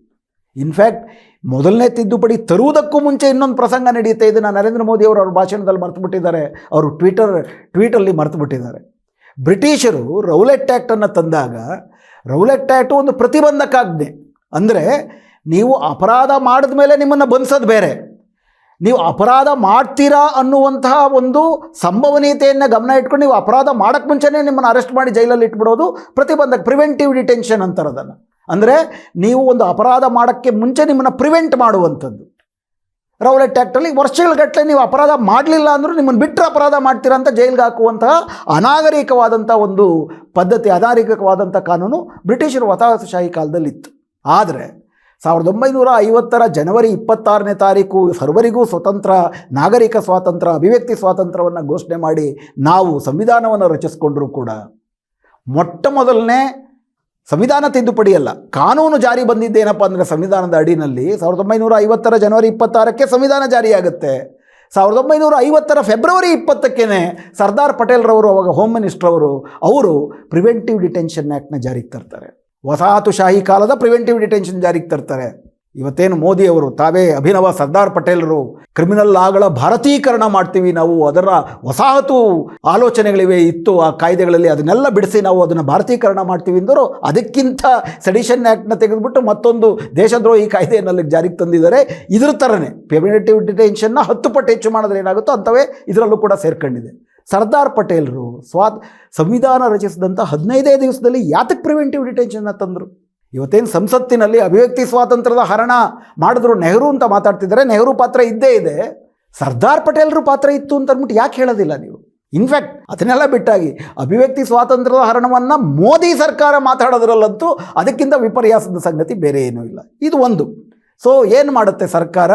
ಇನ್ಫ್ಯಾಕ್ಟ್ ಮೊದಲನೇ ತಿದ್ದುಪಡಿ ತರುವುದಕ್ಕೂ ಮುಂಚೆ ಇನ್ನೊಂದು ಪ್ರಸಂಗ ನಡೆಯುತ್ತೆ. ಇದನ್ನು ನರೇಂದ್ರ ಮೋದಿ ಅವರು ಅವ್ರ ಭಾಷಣದಲ್ಲಿ ಮರೆತು ಬಿಟ್ಟಿದ್ದಾರೆ ಅವರು ಟ್ವಿಟರ್ ಟ್ವೀಟಲ್ಲಿ ಮರೆತು ಬಿಟ್ಟಿದ್ದಾರೆ ಬ್ರಿಟಿಷರು ರೌಲೆಟ್ ಆ್ಯಕ್ಟನ್ನು ತಂದಾಗ ರೌಲೆಟ್ ಆ್ಯಕ್ಟು ಒಂದು ಪ್ರತಿಬಂಧಕಾಜ್ಞೆ. ಅಂದರೆ ನೀವು ಅಪರಾಧ ಮಾಡಿದ ಮೇಲೆ ನಿಮ್ಮನ್ನು ಬಂಧಿಸೋದು ಬೇರೆ. ನೀವು ಅಪರಾಧ ಮಾಡ್ತೀರಾ ಅನ್ನುವಂತಹ ಒಂದು ಸಂಭವನೀಯತೆಯನ್ನು ಗಮನ ಇಟ್ಕೊಂಡು ನೀವು ಅಪರಾಧ ಮಾಡೋಕ್ಕೆ ಮುಂಚೆನೇ ನಿಮ್ಮನ್ನು ಅರೆಸ್ಟ್ ಮಾಡಿ ಜೈಲಲ್ಲಿ ಇಟ್ಬಿಡೋದು ಪ್ರತಿಬಂಧಕ ಪ್ರಿವೆಂಟಿವ್ ಡಿಟೆನ್ಷನ್ ಅಂತಾರೆ ಅದನ್ನು ಅಂದರೆ ನೀವು ಒಂದು ಅಪರಾಧ ಮಾಡೋಕ್ಕೆ ಮುಂಚೆ ನಿಮ್ಮನ್ನು ಪ್ರಿವೆಂಟ್ ಮಾಡುವಂಥದ್ದು. ರೌಲೆಟ್ ಆ್ಯಕ್ಟಲ್ಲಿ ವರ್ಷಗಳಗಟ್ಟಲೆ ನೀವು ಅಪರಾಧ ಮಾಡಲಿಲ್ಲ ಅಂದರೂ ನಿಮ್ಮನ್ನು ಬಿಟ್ಟರೆ ಅಪರಾಧ ಮಾಡ್ತೀರಾ ಅಂತ ಜೈಲಿಗೆ ಹಾಕುವಂತಹ ಅನಾಗರಿಕವಾದಂಥ ಒಂದು ಪದ್ಧತಿ ಅನಾಗರಿಕವಾದಂಥ ಕಾನೂನು ಬ್ರಿಟಿಷರ ವಸಾಹತುಶಾಹಿ ಕಾಲದಲ್ಲಿತ್ತು. ಆದರೆ ಸಾವಿರದ ಒಂಬೈನೂರ ಐವತ್ತರ ಜನವರಿ ಇಪ್ಪತ್ತಾರನೇ ತಾರೀಕು ಸರ್ವರಿಗೂ ಸ್ವತಂತ್ರ ನಾಗರಿಕ ಸ್ವಾತಂತ್ರ್ಯ, ಅಭಿವ್ಯಕ್ತಿ ಸ್ವಾತಂತ್ರ್ಯವನ್ನು ಘೋಷಣೆ ಮಾಡಿ ನಾವು ಸಂವಿಧಾನವನ್ನು ರಚಿಸಿಕೊಂಡರೂ ಕೂಡ ಮೊಟ್ಟ ಮೊದಲನೇ ಸಂವಿಧಾನ ತಿದ್ದುಪಡಿ ಅಲ್ಲ ಕಾನೂನು ಜಾರಿ ಬಂದಿದ್ದೇನಪ್ಪ ಅಂದರೆ ಸಂವಿಧಾನದ ಅಡಿನಲ್ಲಿ ಸಾವಿರದ ಒಂಬೈನೂರ ಐವತ್ತರ ಜನವರಿ ಇಪ್ಪತ್ತಾರಕ್ಕೆ ಸಂವಿಧಾನ ಜಾರಿಯಾಗುತ್ತೆ. ಸಾವಿರದ ಒಂಬೈನೂರ ಐವತ್ತರ ಫೆಬ್ರವರಿ ಇಪ್ಪತ್ತಕ್ಕೇ ಸರ್ದಾರ್ ಪಟೇಲ್ರವರು, ಅವಾಗ ಹೋಮ್ ಮಿನಿಸ್ಟರ್ ಅವರು ಅವರು ಪ್ರಿವೆಂಟಿವ್ ಡಿಟೆನ್ಷನ್ ಆ್ಯಕ್ಟ್ನ ಜಾರಿಗೆ ತರ್ತಾರೆ. ವಸಾಹತುಶಾಹಿ ಕಾಲದ ಪ್ರಿವೆಂಟಿವ್ ಡಿಟೆನ್ಷನ್ ಜಾರಿಗೆ ತರ್ತಾರೆ. ಇವತ್ತೇನು ಮೋದಿ ಅವರು ತಾವೇ ಅಭಿನವ ಸರ್ದಾರ್ ಪಟೇಲರು, ಕ್ರಿಮಿನಲ್ ಲಾಗಳ ಭಾರತೀಕರಣ ಮಾಡ್ತೀವಿ ನಾವು, ಅದರ ವಸಾಹತು ಆಲೋಚನೆಗಳಿವೆ, ಇತ್ತು ಆ ಕಾಯ್ದೆಗಳಲ್ಲಿ ಅದನ್ನೆಲ್ಲ ಬಿಡಿಸಿ ನಾವು ಅದನ್ನು ಭಾರತೀಕರಣ ಮಾಡ್ತೀವಿ ಅಂದರು ಅದಕ್ಕಿಂತ ಸೆಡಿಷನ್ ಆ್ಯಕ್ಟ್ನ ತೆಗೆದುಬಿಟ್ಟು ಮತ್ತೊಂದು ದೇಶದ್ರೋಹಿ ಕಾಯ್ದೆಯನ್ನು ಅಲ್ಲಿ ಜಾರಿಗೆ ತಂದಿದ್ದಾರೆ. ಇದ್ರ ಥರನೇ ಪೆಮಿನೇಟಿವ್ ಡಿಟೆನ್ಷನ್ನ ಹತ್ತು ಪಟ್ಟು ಹೆಚ್ಚು ಮಾಡಿದ್ರೆ ಏನಾಗುತ್ತೋ ಅಂಥವೇ ಇದರಲ್ಲೂ ಕೂಡ ಸೇರ್ಕೊಂಡಿದೆ. ಸರ್ದಾರ್ ಪಟೇಲರು ಸ್ವಾತ್, ಸಂವಿಧಾನ ರಚಿಸಿದಂಥ ಹದಿನೈದೇ ದಿವಸದಲ್ಲಿ ಯಾತಕ್ಕೆ ಪ್ರಿವೆಂಟಿವ್ ಡಿಟೆನ್ಷನ್ನ ತಂದರು? ಇವತ್ತೇನು ಸಂಸತ್ತಿನಲ್ಲಿ ಅಭಿವ್ಯಕ್ತಿ ಸ್ವಾತಂತ್ರ್ಯದ ಹರಣ ಮಾಡಿದ್ರು ನೆಹರು ಅಂತ ಮಾತಾಡ್ತಿದ್ದಾರೆ. ನೆಹರು ಪಾತ್ರ ಇದ್ದೇ ಇದೆ. ಸರ್ದಾರ್ ಪಟೇಲ್ರ ಪಾತ್ರ ಇತ್ತು ಅಂತ ಅಂದ್ಬಿಟ್ಟು ಯಾಕೆ ಹೇಳೋದಿಲ್ಲ ನೀವು? ಇನ್ಫ್ಯಾಕ್ಟ್ ಅದನ್ನೆಲ್ಲ ಬಿಟ್ಟಾಗಿ ಅಭಿವ್ಯಕ್ತಿ ಸ್ವಾತಂತ್ರ್ಯದ ಹರಣವನ್ನು ಮೋದಿ ಸರ್ಕಾರ ಮಾತಾಡೋದ್ರಲ್ಲಂತೂ ಅದಕ್ಕಿಂತ ವಿಪರ್ಯಾಸದ ಸಂಗತಿ ಬೇರೆ ಏನೂ ಇಲ್ಲ. ಇದು ಒಂದು. ಸೊ ಏನು ಮಾಡುತ್ತೆ ಸರ್ಕಾರ?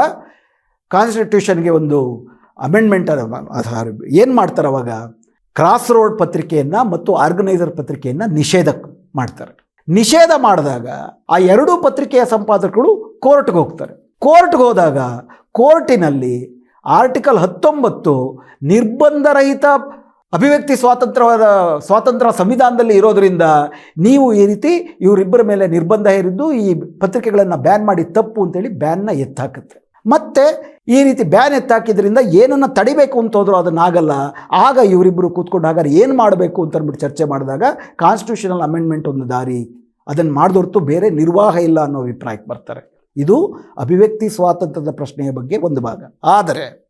ಕಾನ್ಸ್ಟಿಟ್ಯೂಷನ್ಗೆ ಒಂದು ಅಮೆಂಡ್ಮೆಂಟ್ ಏನು ಮಾಡ್ತಾರೆ ಅವಾಗ ಕ್ರಾಸ್ ರೋಡ್ ಪತ್ರಿಕೆಯನ್ನು ಮತ್ತು ಆರ್ಗನೈಸರ್ ಪತ್ರಿಕೆಯನ್ನು ನಿಷೇಧ ಮಾಡ್ತಾರೆ. ನಿಷೇಧ ಮಾಡಿದಾಗ ಆ ಎರಡೂ ಪತ್ರಿಕೆಯ ಸಂಪಾದಕರು ಕೋರ್ಟ್ಗೆ ಹೋಗ್ತಾರೆ. ಕೋರ್ಟ್ಗೆ ಹೋದಾಗ ಕೋರ್ಟಿನಲ್ಲಿ ಆರ್ಟಿಕಲ್ ಹತ್ತೊಂಬತ್ತು ನಿರ್ಬಂಧರಹಿತ ಅಭಿವ್ಯಕ್ತಿ ಸ್ವಾತಂತ್ರ್ಯವಾದ ಸ್ವಾತಂತ್ರ್ಯ ಸಂವಿಧಾನದಲ್ಲಿ ಇರೋದರಿಂದ ನೀವು ಈ ರೀತಿ ಇವರಿಬ್ಬರ ಮೇಲೆ ನಿರ್ಬಂಧ ಹೇರಿದ್ದು ಈ ಪತ್ರಿಕೆಗಳನ್ನು ಬ್ಯಾನ್ ಮಾಡಿ ತಪ್ಪು ಅಂತೇಳಿ ಬ್ಯಾನ್ನ ಎತ್ತಾಕುತ್ತೆ. ಮತ್ತೆ ಈ ರೀತಿ ಬ್ಯಾನ್ ಎತ್ತಾಕಿದ್ರಿಂದ ಏನನ್ನು ತಡಿಬೇಕು ಅಂತ ಹೋದರೂ ಅದನ್ನಾಗಲ್ಲ ಆಗ ಇವರಿಬ್ಬರು ಕೂತ್ಕೊಂಡು ಹಾಗಾದ್ರೆ ಏನು ಮಾಡಬೇಕು ಅಂತ ಅಂದ್ಬಿಟ್ಟು ಚರ್ಚೆ ಮಾಡಿದಾಗ ಕಾನ್ಸ್ಟಿಟ್ಯೂಷನಲ್ ಅಮೆಂಡ್ಮೆಂಟ್ ಒಂದು ದಾರಿ ಅದನ್ನು ಮಾಡಿದೊರ್ತು ಬೇರೆ ನಿರ್ವಾಹ ಇಲ್ಲ ಅನ್ನೋ ಅಭಿಪ್ರಾಯಕ್ಕೆ ಬರ್ತಾರೆ. ಇದು ಅಭಿವ್ಯಕ್ತಿ ಸ್ವಾತಂತ್ರ್ಯದ ಪ್ರಶ್ನೆಯ ಬಗ್ಗೆ ಒಂದು ಭಾಗ. ಆದರೆ,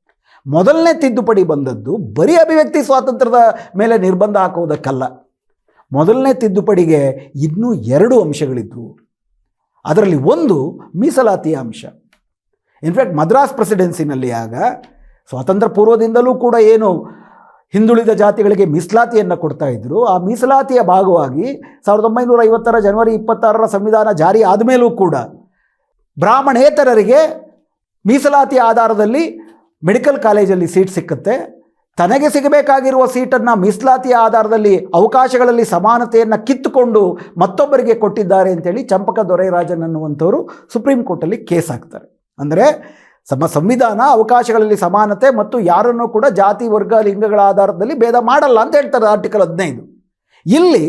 ಮೊದಲನೇ ತಿದ್ದುಪಡಿ ಬಂದದ್ದು ಬರೀ ಅಭಿವ್ಯಕ್ತಿ ಸ್ವಾತಂತ್ರ್ಯದ ಮೇಲೆ ನಿರ್ಬಂಧ ಹಾಕುವುದಕ್ಕಲ್ಲ ಮೊದಲನೇ ತಿದ್ದುಪಡಿಗೆ ಇನ್ನೂ ಎರಡು ಅಂಶಗಳಿದ್ವು. ಅದರಲ್ಲಿ ಒಂದು ಮೀಸಲಾತಿಯ ಅಂಶ. ಇನ್ಫ್ಯಾಕ್ಟ್ ಮದ್ರಾಸ್ ಪ್ರೆಸಿಡೆನ್ಸಿನಲ್ಲಿ ಆಗ ಸ್ವಾತಂತ್ರ್ಯ ಪೂರ್ವದಿಂದಲೂ ಕೂಡ ಏನು ಹಿಂದುಳಿದ ಜಾತಿಗಳಿಗೆ ಮೀಸಲಾತಿಯನ್ನು ಕೊಡ್ತಾ ಇದ್ದರು ಆ ಮೀಸಲಾತಿಯ ಭಾಗವಾಗಿ ಸಾವಿರದ ಒಂಬೈನೂರ ಐವತ್ತರ ಜನವರಿ ಇಪ್ಪತ್ತಾರರ ಸಂವಿಧಾನ ಜಾರಿ ಆದಮೇಲೂ ಕೂಡ ಬ್ರಾಹ್ಮಣೇತರರಿಗೆ ಮೀಸಲಾತಿ ಆಧಾರದಲ್ಲಿ ಮೆಡಿಕಲ್ ಕಾಲೇಜಲ್ಲಿ ಸೀಟ್ ಸಿಕ್ಕುತ್ತೆ. ತನಗೆ ಸಿಗಬೇಕಾಗಿರುವ ಸೀಟನ್ನು ಮೀಸಲಾತಿಯ ಆಧಾರದಲ್ಲಿ ಅವಕಾಶಗಳಲ್ಲಿ ಸಮಾನತೆಯನ್ನು ಕಿತ್ತುಕೊಂಡು ಮತ್ತೊಬ್ಬರಿಗೆ ಕೊಟ್ಟಿದ್ದಾರೆ ಅಂತೇಳಿ ಚಂಪಕ ದೊರೆಯರಾಜನ್ ಅನ್ನುವಂಥವರು ಸುಪ್ರೀಂ ಕೋರ್ಟಲ್ಲಿ ಕೇಸ್ ಹಾಕ್ತಾರೆ. ಅಂದರೆ ಸಮ ಸಂವಿಧಾನ, ಅವಕಾಶಗಳಲ್ಲಿ ಸಮಾನತೆ ಮತ್ತು ಯಾರನ್ನೂ ಕೂಡ ಜಾತಿ, ವರ್ಗ, ಲಿಂಗಗಳ ಆಧಾರದಲ್ಲಿ ಭೇದ ಮಾಡಲ್ಲ ಅಂತ ಹೇಳ್ತಾರೆ ಆರ್ಟಿಕಲ್ ಹದಿನೈದು. ಇಲ್ಲಿ